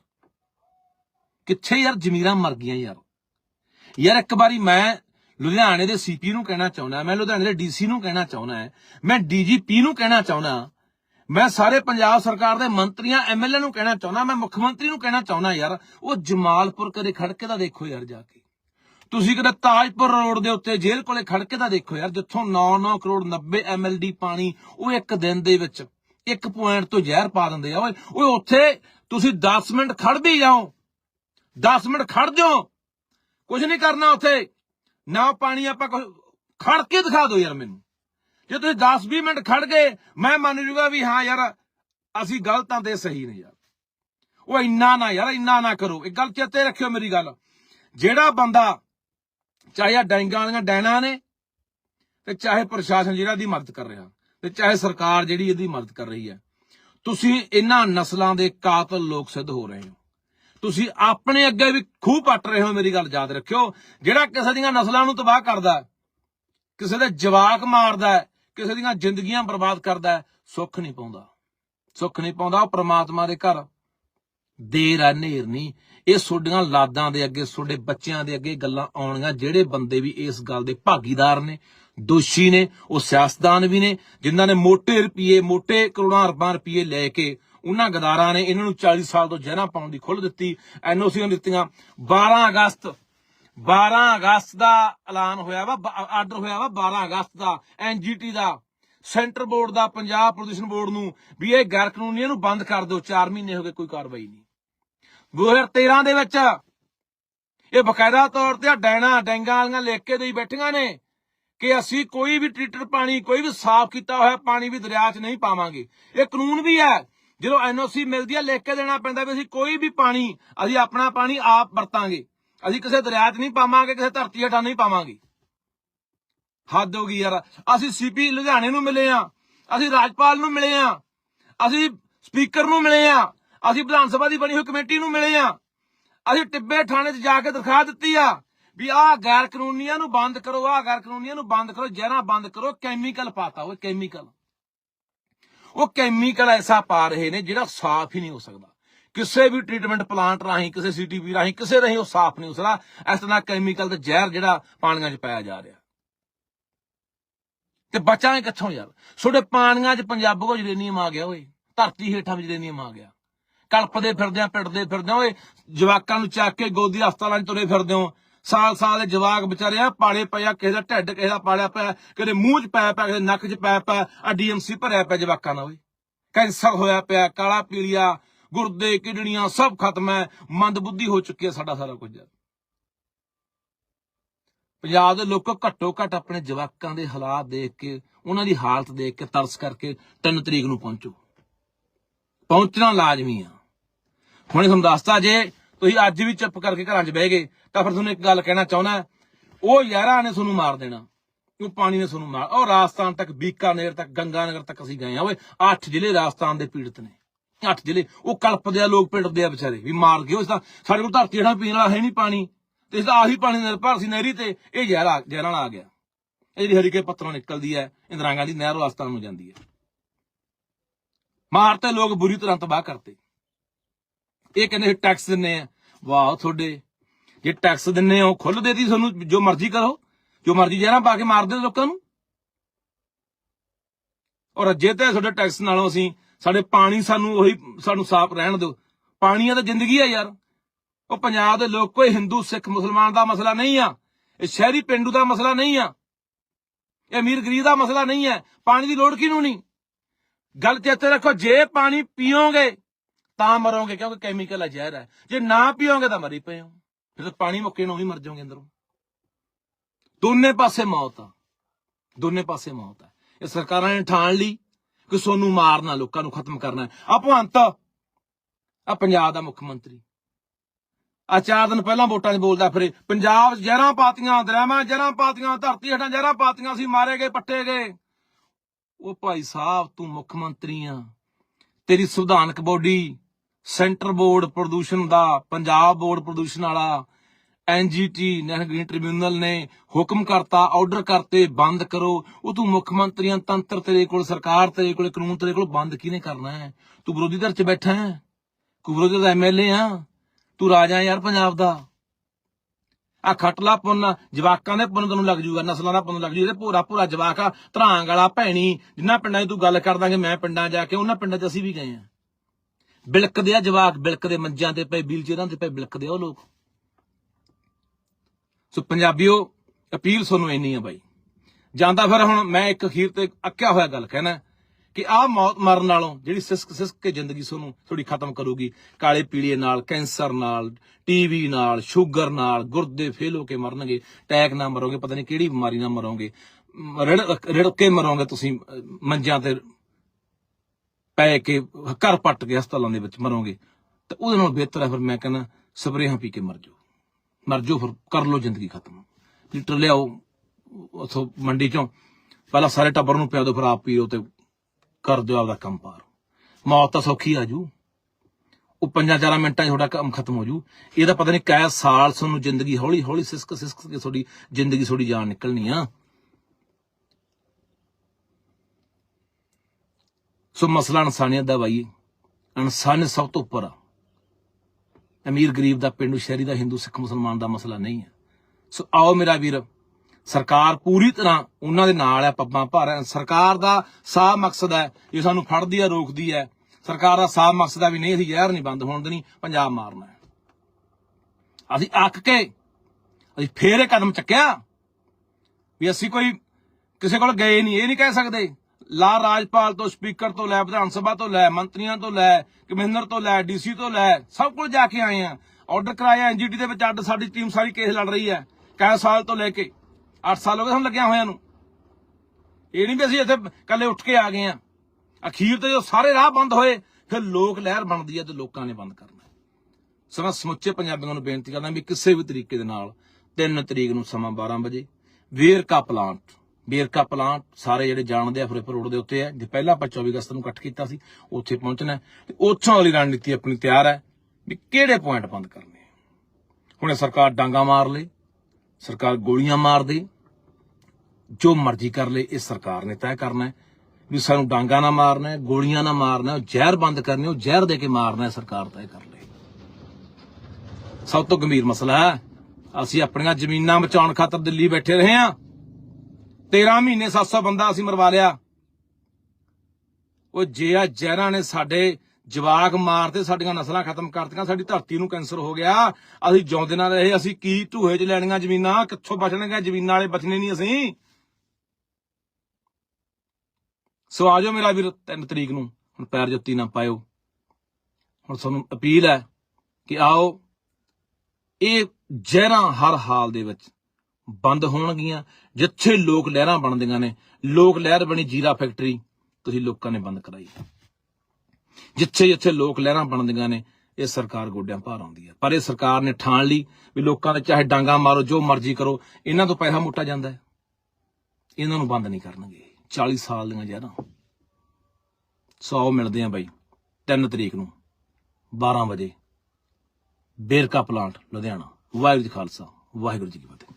ਕਿੱਥੇ ਯਾਰ ਜ਼ਮੀਰਾਂ ਮਰ ਗਈਆਂ ਯਾਰ? ਯਾਰ ਇੱਕ ਵਾਰੀ ਮੈਂ ਲੁਧਿਆਣੇ ਦੇ ਸੀਪੀ ਨੂੰ ਕਹਿਣਾ ਚਾਹੁੰਦਾ, ਮੈਂ ਲੁਧਿਆਣੇ ਦੇ ਡੀਸੀ ਨੂੰ ਕਹਿਣਾ ਚਾਹੁੰਦਾ ਮੈਂ ਡੀਜੀਪੀ ਨੂੰ ਕਹਿਣਾ ਚਾਹੁੰਦਾ ਮੈਂ ਸਾਰੇ ਪੰਜਾਬ ਸਰਕਾਰ ਦੇ ਮੰਤਰੀਆਂ ਐਮਐਲਏ ਨੂੰ ਕਹਿਣਾ ਚਾਹੁੰਦਾ, ਮੈਂ ਮੁੱਖ ਮੰਤਰੀ ਨੂੰ ਕਹਿਣਾ ਚਾਹੁੰਦਾ ਯਾਰ, ਉਹ ਜਮਾਲਪੁਰ ਕਦੇ ਖੜਕੇ ਦਾ ਦੇਖੋ ਯਾਰ ਜਾ ਕੇ। ਤੁਸੀਂ ਕਦੇ ਤਾਜਪੁਰ ਰੋਡ ਦੇ ਉੱਤੇ ਜੇਲ੍ਹ ਕੋਲੇ ਖੜਕੇ ਦਾ ਦੇਖੋ ਯਾਰ, ਜਿੱਥੋਂ 9-9 ਕਰੋੜ 90 ਐਮਐਲਡੀ ਪਾਣੀ, ਉਹ ਇੱਕ ਦਿਨ ਦੇ ਵਿੱਚ ਇੱਕ ਪੁਆਇੰਟ ਤੋਂ ਜ਼ਹਿਰ ਪਾ ਦਿੰਦੇ ਆ। ਓਏ ਓਏ ਉੱਥੇ ਤੁਸੀਂ 10 ਮਿੰਟ ਖੜ ਵੀ ਜਾਓ 10 ਮਿੰਟ ਖੜ ਜਾਓ ਕੁਝ ਨਹੀਂ ਕਰਨਾ ਉੱਥੇ। ਨਾ ਪਾਣੀ ਆਪਾਂ ਖੜ ਕੇ ਦਿਖਾ ਦਿਓ ਯਾਰ ਮੈਨੂੰ। ਜੇ ਤੁਸੀਂ 10-20 ਮਿੰਟ ਖੜ ਗਏ, ਮੈਂ ਮੰਨ ਜੂਗਾ ਵੀ ਹਾਂ ਯਾਰ, ਅਸੀਂ ਗਲਤ ਗਲਤਾਂ ਤੇ ਸਹੀ ਨੇ ਯਾਰ। ਉਹ ਇੰਨਾ ਨਾ ਯਾਰ, ਇੰਨਾ ਨਾ ਕਰੋ। ਇੱਕ ਗੱਲ ਚੇਤੇ ਰੱਖਿਓ ਮੇਰੀ ਗੱਲ। ਜਿਹੜਾ ਬੰਦਾ, ਚਾਹੇ ਆ ਡੈਂਗਾਂ ਵਾਲੀਆਂ ਡੈਣਾ ਨੇ, ਤੇ ਚਾਹੇ ਪ੍ਰਸ਼ਾਸਨ ਜਿਹੜਾ ਦੀ ਮਦਦ ਕਰ ਰਿਹਾ, ਤੇ ਚਾਹੇ ਸਰਕਾਰ ਜਿਹੜੀ ਇਹਦੀ ਮਦਦ ਕਰ ਰਹੀ ਹੈ, ਤੁਸੀਂ ਇਹਨਾਂ ਨਸਲਾਂ ਦੇ ਕਾਤਲ ਲੋਕ ਸਿੱਧ ਹੋ ਰਹੇ ਹੋ। ਤੁਸੀਂ ਆਪਣੇ ਅੱਗੇ ਵੀ ਖੂਹ ਪੱਟ ਰਹੇ ਹੋ, ਮੇਰੀ ਗੱਲ ਯਾਦ ਰੱਖਿਓ। ਜਿਹੜਾ ਕਿਸੇ ਦੀਆਂ ਨਸਲਾਂ ਨੂੰ ਤਬਾਹ ਕਰਦਾ ਕਿਸੇ ਦੇ ਜਵਾਕ ਮਾਰਦਾ ਕਿਸੇ ਦੀਆਂ ਜ਼ਿੰਦਗੀਆਂ ਬਰਬਾਦ ਕਰਦਾ ਸੁੱਖ ਨਹੀਂ ਪਾਉਂਦਾ। ਸੁੱਖ ਨਹੀਂ ਪਾਉਂਦਾ, ਉਹ ਪ੍ਰਮਾਤਮਾ ਦੇ ਘਰ ਦੇਰ ਆ ਨੇਰ ਨਹੀਂ। ਇਹ ਸੋਡੀਆਂ ਲਾਦਾਂ ਦੇ ਅੱਗੇ, ਸੋਡੇ ਬੱਚਿਆਂ ਦੇ ਅੱਗੇ ਗੱਲਾਂ ਆਉਣੀਆਂ ਜਿਹੜੇ ਬੰਦੇ ਵੀ ਇਸ ਗੱਲ ਦੇ ਭਾਗੀਦਾਰ ਨੇ, ਦੋਸ਼ੀ ਨੇ, ਉਹ ਸਿਆਸਤਦਾਨ ਵੀ ਨੇ, ਜਿਨ੍ਹਾਂ ਨੇ ਮੋਟੇ ਰੁਪਏ ਮੋਟੇ ਕਰੋੜਾਂ ਅਰਬਾਂ ਰੁਪਏ ਲੈ ਕੇ ਉਹਨਾਂ ਗਦਾਰਾਂ ਨੇ ਇਹਨਾਂ ਨੂੰ 40 ਸਾਲ ਤੋਂ ਜਹਿਰਾਂ ਪਾਉਣ ਦੀ ਖੁੱਲ੍ਹ ਦਿੱਤੀ। ਐਨਓਸੀਆਂ ਦਿੱਤੀਆਂ। 12 ਅਗਸਤ 12 ਅਗਸਤ ਦਾ ਐਲਾਨ ਹੋਇਆ ਵਾ ਆਰਡਰ ਹੋਇਆ ਵਾ 12 ਅਗਸਤ ਦਾ ਐਨਜੀਟੀ ਦਾ, ਸੈਂਟਰ ਬੋਰਡ ਦਾ, ਪੰਜਾਬ ਪ੍ਰਦੂਸ਼ਣ ਬੋਰਡ ਨੂੰ ਵੀ ਇਹ ਗੈਰ ਕਾਨੂੰਨੀ ਨੂੰ ਬੰਦ ਕਰ ਦਿਓ 4 ਮਹੀਨੇ ਹੋ ਗਏ ਕੋਈ ਕਾਰਵਾਈ ਨਹੀਂ। 2013 ਦੇ ਵਿੱਚ ਇਹ ਬਕਾਇਦਾ ਤੌਰ ਤੇ ਡੈਣਾ ਡੈਂਗਾਂ ਵਾਲੀਆਂ ਲਿਖ ਕੇ ਦੇਈ ਬੈਠੀਆਂ ਨੇ ਕਿ ਅਸੀਂ ਕੋਈ ਵੀ ਟ੍ਰੀਟਰ ਪਾਣੀ, ਕੋਈ ਵੀ ਸਾਫ਼ ਕੀਤਾ ਹੋਇਆ ਪਾਣੀ ਵੀ ਦਰਿਆ 'ਚ ਨਹੀਂ ਪਾਵਾਂਗੇ। ਇਹ ਕਾਨੂੰਨ ਵੀ ਹੈ ਜਦੋਂ ਐਨਓਸੀ ਮਿਲਦੀ ਹੈ ਲਿਖ ਕੇ ਦੇਣਾ ਪੈਂਦਾ ਵੀ ਅਸੀਂ ਕੋਈ ਵੀ ਪਾਣੀ, ਅਸੀਂ ਆਪਣਾ ਪਾਣੀ ਆਪ ਵਰਤਾਂਗੇ। ਅਸੀਂ ਕਿਸੇ ਦਰਿਆ 'ਚ ਨਹੀਂ ਪਾਵਾਂਗੇ, ਕਿਸੇ ਧਰਤੀ ਹੇਠਾਂ ਨਹੀਂ ਪਾਵਾਂਗੇ। ਹੱਦ ਹੋ ਗਈ ਯਾਰ। ਅਸੀਂ ਸੀਪੀ ਲੁਧਿਆਣੇ ਨੂੰ ਮਿਲੇ ਆ, ਅਸੀਂ ਰਾਜਪਾਲ ਨੂੰ ਮਿਲੇ ਆ, ਅਸੀਂ ਸਪੀਕਰ ਨੂੰ ਮਿਲੇ ਆ, ਅਸੀਂ ਵਿਧਾਨ ਸਭਾ ਦੀ ਬਣੀ ਹੋਈ ਕਮੇਟੀ ਨੂੰ ਮਿਲੇ ਆ। ਅਸੀਂ ਟਿੱਬੇ ਥਾਣੇ 'ਚ ਜਾ ਕੇ ਦਰਖਾਸਤ ਦਿੱਤੀ ਆ ਵੀ ਆਹ ਗੈਰ ਕਾਨੂੰਨੀਆਂ ਨੂੰ ਬੰਦ ਕਰੋ, ਆਹ ਗੈਰ ਕਾਨੂੰਨੀਆਂ ਨੂੰ ਬੰਦ ਕਰੋ, ਜ਼ਹਿਰਾਂ ਬੰਦ ਕਰੋ, ਕੈਮੀਕਲ ਪਾਤਾ ਉਹ ਕੈਮੀਕਲ। ਉਹ ਕੈਮੀਕਲ ਐਸਾ ਪਾ ਰਹੇ ਨੇ ਜਿਹੜਾ ਸਾਫ਼ ਹੀ ਨਹੀਂ ਹੋ ਸਕਦਾ। ਕਿਸੇ ਵੀ ਟ੍ਰੀਟਮੈਂਟ ਪਲਾਂਟ ਰਾਹੀਂ, ਕਿਸੇ ਸੀਟੀਪੀ ਰਾਹੀਂ, ਕਿਸੇ ਰਾਹੀਂ ਉਹ ਸਾਫ਼ ਨਹੀਂ ਹੋ ਸਕਦਾ। ਇਸ ਤਰ੍ਹਾਂ ਕੈਮੀਕਲ ਤੇ ਜ਼ਹਿਰ ਜਿਹੜਾ ਪਾਣੀਆਂ 'ਚ ਪਾਇਆ ਜਾ ਰਿਹਾ। ਤੇ ਬਚਾਂਗੇ ਕਿੱਥੋਂ ਯਾਰ? ਤੁਹਾਡੇ ਪਾਣੀਆਂ 'ਚ ਪੰਜਾਬ ਪੰਜਾਬੋ ਯੂਰੇਨੀਅਮ ਆ ਗਿਆ ਓਏ। ਧਰਤੀ ਹੇਠਾਂ ਵੀ ਯੂਰੇਨੀਅਮ ਆ ਗਿਆ। ਕਲਪਦੇ ਫਿਰਦੇ ਆ ਪਿੱਟਦੇ ਫਿਰਦੇ ਆ ਓਏ, ਜਵਾਕਾਂ ਨੂੰ ਚੱਕ ਕੇ ਗੋਦੀ ਹਸਪਤਾਲਾਂ 'ਚ ਤੁਰੇ ਫਿਰਦੇ ਹੋ। ਸਾਲ ਸਾਲ ਦੇ ਜਵਾਕ ਵਿਚਾਰੇ ਪਾਲੇ ਪਿਆ ਕਿਸੇ ਦਾ ਢਿੱਡ, ਕਿਸੇ ਦਾ ਪਾਲਿਆ ਪਿਆ, ਕਿਤੇ ਮੂੰਹ 'ਚ ਪਿਆ ਪਿਆ ਕਿਸੇ ਨੱਕ 'ਚ ਪਿਆ ਪਿਆ ਆ ਡੀਐਮਸੀ ਭਰਿਆ ਪਿਆ ਜਵਾਕਾਂ ਨਾਲ ਓਏ। ਕੈਂਸਰ ਹੋਇਆ ਪਿਆ, ਕਾਲਾ ਪੀਲੀਆ, ਗੁਰਦੇ, ਕਿਡਨੀਆਂ, ਸਭ ਖਤਮ ਹੈ, ਮੰਦਬੁੱਧੀ ਹੋ ਚੁੱਕੀ ਹੈ ਸਾਡਾ ਸਾਰਾ ਕੁਝ। ਪੰਜਾਬ ਦੇ ਲੋਕ ਘੱਟੋ ਘੱਟ ਆਪਣੇ ਜਵਾਕਾਂ ਦੇ ਹਾਲਾਤ ਦੇਖ ਕੇ, ਉਹਨਾਂ ਦੀ ਹਾਲਤ ਦੇਖ ਕੇ, ਤਰਸ ਕਰਕੇ 3 ਤਰੀਕ ਨੂੰ ਪਹੁੰਚੋ। ਪਹੁੰਚਣਾ ਲਾਜ਼ਮੀ ਆ। ਹੁਣ ਤੁਹਾਨੂੰ ਦੱਸਦਾ ਜੇ ਤੁਸੀਂ ਅੱਜ ਵੀ ਚੁੱਪ ਕਰਕੇ ਘਰਾਂ 'ਚ ਬਹਿ ਗਏ, ਤਾਂ ਫਿਰ ਤੁਹਾਨੂੰ ਇੱਕ ਗੱਲ ਕਹਿਣਾ ਚਾਹੁੰਦਾ ਉਹ ਯਾਰਾਂ ਨੇ ਤੁਹਾਨੂੰ ਮਾਰ ਦੇਣਾ, ਕਿਉਂ ਪਾਣੀ ਨੇ ਤੁਹਾਨੂੰ ਮਾਰ, ਉਹ ਰਾਜਸਥਾਨ ਤੱਕ, ਬੀਕਾਨੇਰ ਤੱਕ, ਗੰਗਾਨਗਰ ਤੱਕ ਅਸੀਂ ਗਏ ਆ ਓਏ 8 ਜ਼ਿਲ੍ਹੇ ਰਾਜਸਥਾਨ ਦੇ ਪੀੜਤ ਨੇ, ਅੱਠ ਜ਼ਿਲ੍ਹੇ, ਉਹ ਕਲਪਦੇ ਆ, ਲੋਕ ਪਿੰਡਦੇ ਆ ਵਿਚਾਰੇ, ਵੀ ਮਾਰ ਗਏ ਉਸ ਦਾ ਸਾਡੇ ਕੋਲ ਧਰਤੀ ਹੇਠਾਂ ਪੀਣ ਵਾਲਾ ਹੈ ਨਹੀਂ ਪਾਣੀ, ਤੇ ਇਸ ਦਾ ਆਹੀ ਪਾਣੀ ਨਿਰਭਰ ਸੀ ਨਹਿਰੀ ਤੇ, ਇਹ ਜ਼ਹਿਰਾ ਜ਼ਹਿਰਾਂ ਨਾਲ ਆ ਗਿਆ, ਇਹ ਜਿਹੜੀ ਹਰੀਕੇ ਪੱਤਰੋਂ ਨਿਕਲਦੀ ਹੈ, ਇੰਦਰਾ ਗਾਂਧੀ ਨਹਿਰ ਵਾਸਤਾ ਨੂੰ ਜਾਂਦੀ ਹੈ। ਮਾਰਤੇ ਲੋਕ ਬੁਰੀ ਤਰ੍ਹਾਂ ਤਬਾਹ ਕਰਤੇ। ਇਹ ਕਹਿੰਦੇ ਟੈਕਸ ਦਿੰਨੇ ਆ। ਵਾਹ, ਤੁਹਾਡੇ। ਜੇ ਟੈਕਸ ਦਿੰਨੇ ਹੋ ਖੁੱਲ ਦੇਤੀ ਤੁਹਾਨੂੰ, ਜੋ ਮਰਜ਼ੀ ਕਰੋ। ਜੋ ਮਰਜ਼ੀ ਜ਼ਹਿਰਾਂ ਪਾ ਕੇ ਮਾਰ ਲੋਕਾਂ ਨੂੰ। ਔਰ ਜੇ ਤੇ ਤੁਹਾਡੇ ਟੈਕਸ ਨਾਲੋਂ ਅਸੀਂ, ਸਾਡੇ ਪਾਣੀ ਸਾਨੂੰ ਉਹੀ, ਸਾਨੂੰ ਸਾਫ਼ ਰਹਿਣ ਦਿਓ। ਪਾਣੀ ਆ ਤਾਂ ਜ਼ਿੰਦਗੀ ਆ ਯਾਰ। ਉਹ ਪੰਜਾਬ ਦੇ ਲੋਕ ਕੋਈ ਹਿੰਦੂ, ਸਿੱਖ, ਮੁਸਲਮਾਨ ਦਾ ਮਸਲਾ ਨਹੀਂ ਆ। ਇਹ ਸ਼ਹਿਰੀ ਪਿੰਡੂ ਦਾ ਮਸਲਾ ਨਹੀਂ ਆ। ਇਹ ਅਮੀਰ ਗਰੀਬ ਦਾ ਮਸਲਾ ਨਹੀਂ ਹੈ ਪਾਣੀ ਦੀ ਲੋੜ ਕਿਹਨੂੰ ਨਹੀਂ? ਗੱਲ ਚੇਤੇ ਰੱਖੋ, ਜੇ ਪਾਣੀ ਪੀਓਗੇ ਤਾਂ ਮਰੋਗੇ, ਕਿਉਂਕਿ ਕੈਮੀਕਲ ਹੈ ਜ਼ਹਿਰ ਹੈ ਜੇ ਨਾ ਪੀਓਗੇ ਤਾਂ ਮਰੀ ਪਏ ਹੋ। ਫਿਰ ਤਾਂ ਪਾਣੀ ਮੁੱਕੇ ਨੂੰ ਹੀ ਮਰ ਜਾਓਗੇ ਅੰਦਰੋਂ। ਦੋਨੇ ਪਾਸੇ ਮੌਤ ਆ। ਦੋਨੇ ਪਾਸੇ ਮੌਤ ਆ। ਇਹ ਸਰਕਾਰਾਂ ਨੇ ਠਾਣ ਲਈ ਕਿ ਸੋਨੂੰ ਮਾਰਨਾ, ਲੋਕਾਂ ਨੂੰ ਖਤਮ ਕਰਨਾ ਹੈ। ਆ ਭਗਵੰਤ ਆ ਪੰਜਾਬ ਦਾ ਮੁੱਖ ਮੰਤਰੀ। ਆ ਚਾਰ ਦਿਨ ਪਹਿਲਾਂ ਵੋਟਾਂ 'ਚ ਬੋਲਦਾ ਫਿਰੇ, ਪੰਜਾਬ ਜ਼ਹਿਰਾਂ ਪਾਤੀਆਂ, ਦਰਿਆਵਾਂ ਜ਼ਹਿਰਾਂ ਪਾਤੀਆਂ, ਧਰਤੀ ਹੇਠਾਂ ਜ਼ਹਿਰਾਂ ਪਾਤੀਆਂ ਸੀ ਮਾਰੇ ਗਏ ਪੱਟੇ ਗਏ। ਉਹ ਭਾਈ ਸਾਹਿਬ, ਤੂੰ ਮੁੱਖ ਮੰਤਰੀ ਆ। ਤੇਰੀ ਸੰਵਿਧਾਨਕ ਬੋਡੀ ਸੈਂਟਰ ਬੋਰਡ ਪ੍ਰਦੂਸ਼ਣ ਦਾ, ਪੰਜਾਬ ਬੋਰਡ ਪ੍ਰਦੂਸ਼ਣ ਵਾਲਾ ਐਨਜੀਟੀ ਨੈਸ਼ਨਲ ਗ੍ਰੀਨ ਟ੍ਰਿਬਿਊਨਲ ਨੇ ਹੁਕਮ ਕਰਤਾ, ਆਰਡਰ ਕਰਤੇ, ਬੰਦ ਕਰੋ। ਉਹ ਤੂੰ ਮੁੱਖ ਮੰਤਰੀਆਂ, ਤੰਤਰ ਤੇਰੇ ਕੋਲ, ਸਰਕਾਰ ਤੇਰੇ ਕੋਲ, ਕਾਨੂੰਨ ਤੇਰੇ ਕੋਲ ਬੰਦ ਕਿਹਨੇ ਕਰਨਾ ਹੈ? ਤੂੰ ਵਿਰੋਧੀ ਧਿਰ 'ਚ ਬੈਠਾ ਹੈ? ਤੂੰ ਵਿਰੋਧੀ ਦਾ ਐਮਐਲਏ ਆ? ਤੂੰ ਰਾਜਾ ਯਾਰ ਪੰਜਾਬ ਦਾ? ਆ ਖਟਲਾ ਪੁੰਨ, ਜਵਾਕਾਂ ਦੇ ਪੁੰਨ ਤੈਨੂੰ ਲੱਗ ਜੂਗਾ, ਨਸਲਾਂ ਦਾ ਪੁੰਨ ਲੱਗ ਜੂ, ਇਹਦੇ ਭੋਰਾ ਭੋਰਾ ਜਵਾਕ ਆ, ਧਰਾਂਗ ਵਾਲਾ, ਭੈਣੀ, ਜਿੰਨਾ ਪਿੰਡਾਂ 'ਚ ਤੂੰ ਗੱਲ ਕਰਦਾਂਗੇ ਮੈਂ ਪਿੰਡਾਂ ਜਾ ਕੇ, ਉਹਨਾਂ ਪਿੰਡਾਂ 'ਚ ਅਸੀਂ ਵੀ ਗਏ ਆ। ਬਿਲਕਦੇ ਆ ਜਵਾਕ, ਬਿਲਕਦੇ ਮੰਜਾਂ ਤੇ ਪਏ, ਵੀਲਚੇਅਰਾਂ ਤੇ ਪਏ, ਬਿਲਕਦੇ ਆ ਉਹ ਲੋਕ। ਸੋ ਪੰਜਾਬੀਓ, ਅਪੀਲ ਤੁਹਾਨੂੰ ਇੰਨੀ ਆ ਬਾਈ। ਜਾਂਦਾ ਫਿਰ ਹੁਣ ਮੈਂ ਇੱਕ ਅਖੀਰ ਤੇ ਅੱਕਿਆ ਹੋਇਆ ਗੱਲ ਕਹਿਣਾ, ਕਿ ਆਹ ਮੌਤ ਮਰਨ ਨਾਲੋਂ ਜਿਹੜੀ ਸਿਸਕ ਸਿਸਕ ਕੇ ਜ਼ਿੰਦਗੀ ਤੁਹਾਨੂੰ ਥੋੜੀ ਖਤਮ ਕਰੂਗੀ, ਕਾਲੇ ਪੀਲੀਏ ਨਾਲ, ਕੈਂਸਰ ਨਾਲ, ਟੀਵੀ ਨਾਲ, ਸ਼ੂਗਰ ਨਾਲ, ਗੁਰਦੇ ਫੇਲ ਹੋ ਕੇ ਮਰਨਗੇ ਟੈਕ ਨਾਲ ਮਰੋਗੇ, ਪਤਾ ਨਹੀਂ ਕਿਹੜੀ ਬਿਮਾਰੀ ਨਾਲ ਮਰੋਗੇ, ਮ- ਰਿੜ ਕੇ ਮਰੋਗੇ ਤੁਸੀਂ ਮੰਜਾਂ ਤੇ ਪੈ ਕੇ ਘਰ ਪੱਟ ਕੇ ਹਸਪਤਾਲਾਂ ਦੇ ਵਿੱਚ ਮਰੋਗੇ, ਤੇ ਉਹਦੇ ਨਾਲ ਬਿਹਤਰ ਹੈ ਫਿਰ ਮੈਂ ਕਹਿੰਦਾ ਸਪਰੇਹਾਂ ਪੀ ਕੇ ਮਰ ਜਾਓ। ਮਰ ਜਾਓ ਫਿਰ ਕਰ ਲਓ ਜ਼ਿੰਦਗੀ ਖਤਮ। ਲੀਟਰ ਲਿਆਓ ਉਥੋਂ ਮੰਡੀ ਚੋਂ, ਪਹਿਲਾਂ ਸਾਰੇ ਟੱਬਰ ਨੂੰ ਪਿਆ ਦਿਓ ਫਿਰ ਆਪ ਪੀਓ ਤੇ ਕਰ ਦਿਓ ਆਪਦਾ ਕੰਮ ਪਾਰ। ਮੌਤ ਤਾਂ ਸੌਖੀ ਆ ਜੂ। ਉਹ ਪੰਜਾਂ ਚਾਰਾਂ ਮਿੰਟਾਂ 'ਚ ਤੁਹਾਡਾ ਕੰਮ ਖਤਮ ਹੋ ਜੂ। ਇਹਦਾ ਪਤਾ ਨਹੀਂ ਕੈ ਸਾਲ ਤੁਹਾਨੂੰ ਜ਼ਿੰਦਗੀ ਹੌਲੀ ਹੌਲੀ ਸਿਸਕ ਸਿਸਕ ਕੇ ਤੁਹਾਡੀ ਜ਼ਿੰਦਗੀ, ਤੁਹਾਡੀ ਜਾਨ ਨਿਕਲਣੀ ਆ। ਸੋ ਮਸਲਾ ਇਨਸਾਨੀਅਤ ਦਾ ਬਾਈ ਇਨਸਾਨੀਅਤ ਸਭ ਤੋਂ ਉੱਪਰ ਆ। ਅਮੀਰ ਗਰੀਬ ਦਾ ਪਿੰਡੂ, ਸ਼ਹਿਰੀ ਦਾ ਹਿੰਦੂ, ਸਿੱਖ, ਮੁਸਲਮਾਨ ਦਾ ਮਸਲਾ ਨਹੀਂ ਹੈ। ਸੋ ਆਓ ਮੇਰਾ ਵੀਰ, ਸਰਕਾਰ ਪੂਰੀ ਤਰ੍ਹਾਂ ਉਹਨਾਂ ਦੇ ਨਾਲ ਹੈ, ਪੱਬਾਂ ਭਰ ਹੈ। ਸਰਕਾਰ ਦਾ ਸਾਫ਼ ਮਕਸਦ ਹੈ, ਇਹ ਸਾਨੂੰ ਫੜਦੀ ਹੈ, ਰੋਕਦੀ ਹੈ। ਸਰਕਾਰ ਦਾ ਸਾਫ਼ ਮਕਸਦ ਹੈ ਵੀ ਨਹੀਂ, ਅਸੀਂ ਜ਼ਹਿਰ ਨਹੀਂ ਬੰਦ ਹੋਣ ਦੇਣੀ, ਪੰਜਾਬ ਮਾਰਨਾ ਹੈ। ਅਸੀਂ ਅੱਕ ਕੇ, ਅਸੀਂ ਫੇਰ ਇਹ ਕਦਮ ਚੱਕਿਆ ਵੀ ਅਸੀਂ ਕੋਈ ਕਿਸੇ ਕੋਲ ਗਏ ਨਹੀਂ, ਇਹ ਨਹੀਂ ਕਹਿ ਸਕਦੇ। ਲਾ ਰਾਜਪਾਲ ਤੋਂ, ਸਪੀਕਰ ਤੋਂ ਲੈ, ਵਿਧਾਨ ਸਭਾ ਤੋਂ ਲੈ, ਮੰਤਰੀਆਂ ਤੋਂ ਲੈ, ਕਮਿਸ਼ਨਰ ਤੋਂ ਲੈ, ਡੀਸੀ ਤੋਂ ਲੈ, ਸਭ ਕੋਲ ਜਾ ਕੇ ਆਏ ਆ। ਆਰਡਰ ਕਰਾਇਆ ਐਨਜੀਟੀ ਦੇ ਵਿੱਚ, ਅੱਡ ਸਾਡੀ ਟੀਮ ਸਾਰੀ ਕੇਸ ਲੜ ਰਹੀ ਹੈ। ਕਈ ਸਾਲ ਤੋਂ ਲੈ ਕੇ 8 ਸਾਲ ਹੋ ਗਏ ਸਾਨੂੰ ਲੱਗਿਆ ਹੋਇਆ ਨੂੰ। ਇਹ ਨਹੀਂ ਵੀ ਅਸੀਂ ਇੱਥੇ ਕੱਲੇ ਉੱਠ ਕੇ ਆ ਗਏ ਆ। ਅਖੀਰ ਤੇ ਜੋ ਸਾਰੇ ਰਾਹ ਬੰਦ ਹੋਏ, ਫਿਰ ਲੋਕ ਲਹਿਰ ਬਣਦੀ ਹੈ ਤੇ ਲੋਕਾਂ ਨੇ ਬੰਦ ਕਰਨਾ ਸੋ ਮੈਂ ਸਮੁੱਚੇ ਪੰਜਾਬੀਆਂ ਨੂੰ ਬੇਨਤੀ ਕਰਦਾ ਵੀ ਕਿਸੇ ਵੀ ਤਰੀਕੇ ਦੇ ਨਾਲ 3 ਤਰੀਕ ਨੂੰ ਸਮਾਂ 12 ਵਜੇ, ਵੇਰਕਾ ਪਲਾਂਟ ਵੇਰਕਾ ਪਲਾਂਟ ਸਾਰੇ ਜਿਹੜੇ ਜਾਣਦੇ ਆ ਫਿਰੋਜ਼ਪੁਰ ਰੋਡ ਦੇ ਉੱਤੇ ਹੈ ਜੇ ਪਹਿਲਾਂ ਆਪਾਂ 24 ਅਗਸਤ ਨੂੰ ਇਕੱਠ ਕੀਤਾ ਸੀ ਉੱਥੇ ਪਹੁੰਚਣਾ ਹੈ। ਤੇ ਉੱਥੋਂ ਵਾਲੀ ਰਣਨੀਤੀ ਆਪਣੀ ਤਿਆਰ ਹੈ ਵੀ ਕਿਹੜੇ ਪੁਆਇੰਟ ਬੰਦ ਕਰਨੇ ਹੁਣ ਸਰਕਾਰ ਡਾਂਗਾ ਮਾਰ ਲੇ ਸਰਕਾਰ ਗੋਲੀਆਂ ਮਾਰ ਦੇ ਜੋ ਮਰਜ਼ੀ ਕਰ ਲੇ ਇਹ ਸਰਕਾਰ ਨੇ ਤੈਅ ਕਰਨਾ ਵੀ ਸਾਨੂੰ ਡਾਂਗਾ ਨਾ ਮਾਰਨਾ ਗੋਲੀਆਂ ਨਾ ਮਾਰਨਾ ਹੈ, ਜ਼ਹਿਰ ਬੰਦ ਕਰਨੀ ਉਹ ਜ਼ਹਿਰ ਦੇ ਕੇ ਮਾਰਨਾ ਸਰਕਾਰ ਤੈਅ ਕਰ ਲੇ। ਸਭ ਤੋਂ ਗੰਭੀਰ ਮਸਲਾ ਹੈ ਅਸੀਂ ਆਪਣੀਆਂ ਜ਼ਮੀਨਾਂ ਬਚਾਉਣ ਖਾਤਰ ਦਿੱਲੀ ਬੈਠੇ ਰਹੇ ਹਾਂ। 13 ਮਹੀਨੇ 700 ਬੰਦਾ ਅਸੀਂ ਮਰਵਾ ਲਿਆ। ਉਹ ਜੇ ਜ਼ਹਿਰਾਂ ਨੇ ਸਾਡੇ ਜਵਾਕ ਮਾਰਤੇ ਸਾਡੀਆਂ ਨਸਲਾਂ ਖਤਮ ਕਰਤੀਆਂ, ਸਾਡੀ ਧਰਤੀ ਨੂੰ ਕੈਂਸਰ ਹੋ ਗਿਆ। ਅਸੀਂ ਜਿਉਂਦੇ ਨਾ ਰਹੇ, ਅਸੀਂ ਕੀ ਢੂਹੇ 'ਚ ਲੈਣੀਆਂ ਜ਼ਮੀਨਾਂ? ਕਿੱਥੋਂ ਬਚਣਗੀਆਂ ਜ਼ਮੀਨਾਂ ਵਾਲੇ? ਬਚਣੇ ਨਹੀਂ ਅਸੀਂ। ਸੋ ਆਜੋ ਮੇਰਾ ਵੀਰ 3 ਤਰੀਕ ਨੂੰ। ਹੁਣ ਪੈਰ ਜੁੱਤੀ ਨਾ ਪਾਇਓ। ਹੁਣ ਤੁਹਾਨੂੰ ਅਪੀਲ ਹੈ ਕਿ ਆਓ, ਇਹ ਜ਼ਹਿਰਾਂ ਹਰ ਹਾਲ ਦੇ ਵਿੱਚ ਬੰਦ ਹੋਣਗੀਆਂ, ਜਿੱਥੇ ਲੋਕ ਲਹਿਰਾਂ ਬਣਦੀਆਂ ਨੇ। ਲੋਕ ਲਹਿਰ ਬਣੀ ਜੀਰਾ ਫੈਕਟਰੀ, ਤੁਸੀਂ ਲੋਕਾਂ ਨੇ ਬੰਦ ਕਰਾਈ। ਜਿੱਥੇ ਜਿੱਥੇ ਲੋਕ ਲਹਿਰਾਂ ਬਣਦੀਆਂ ਨੇ, ਇਹ ਸਰਕਾਰ ਗੋਡਿਆਂ ਭਾਰ ਆਉਂਦੀ ਹੈ। ਪਰ ਇਹ ਸਰਕਾਰ ਨੇ ਠਾਣ ਲਈ ਵੀ ਲੋਕਾਂ ਦੇ ਚਾਹੇ ਡਾਂਗਾ ਮਾਰੋ, ਜੋ ਮਰਜ਼ੀ ਕਰੋ, ਇਹਨਾਂ ਤੋਂ ਪੈਸਾ ਮੁੱਟਾ ਜਾਂਦਾ ਹੈ। ਇਹਨਾਂ ਨੂੰ ਬੰਦ ਨਹੀਂ ਕਰਨਗੇ। 40 ਸਾਲ ਦੀਆਂ ਜ਼ਹਿਰਾਂ। ਸੌ ਮਿਲਦੇ ਆ ਬਾਈ 3 ਤਰੀਕ ਨੂੰ 12 ਵਜੇ। ਬੇਰਕਾ ਪਲਾਂਟ, ਲੁਧਿਆਣਾ। ਵਾਹਿਗੁਰੂ ਜੀ ਖਾਲਸਾ, ਵਾਹਿਗੁਰੂ ਜੀ ਕੀ ਫਤਿਹ।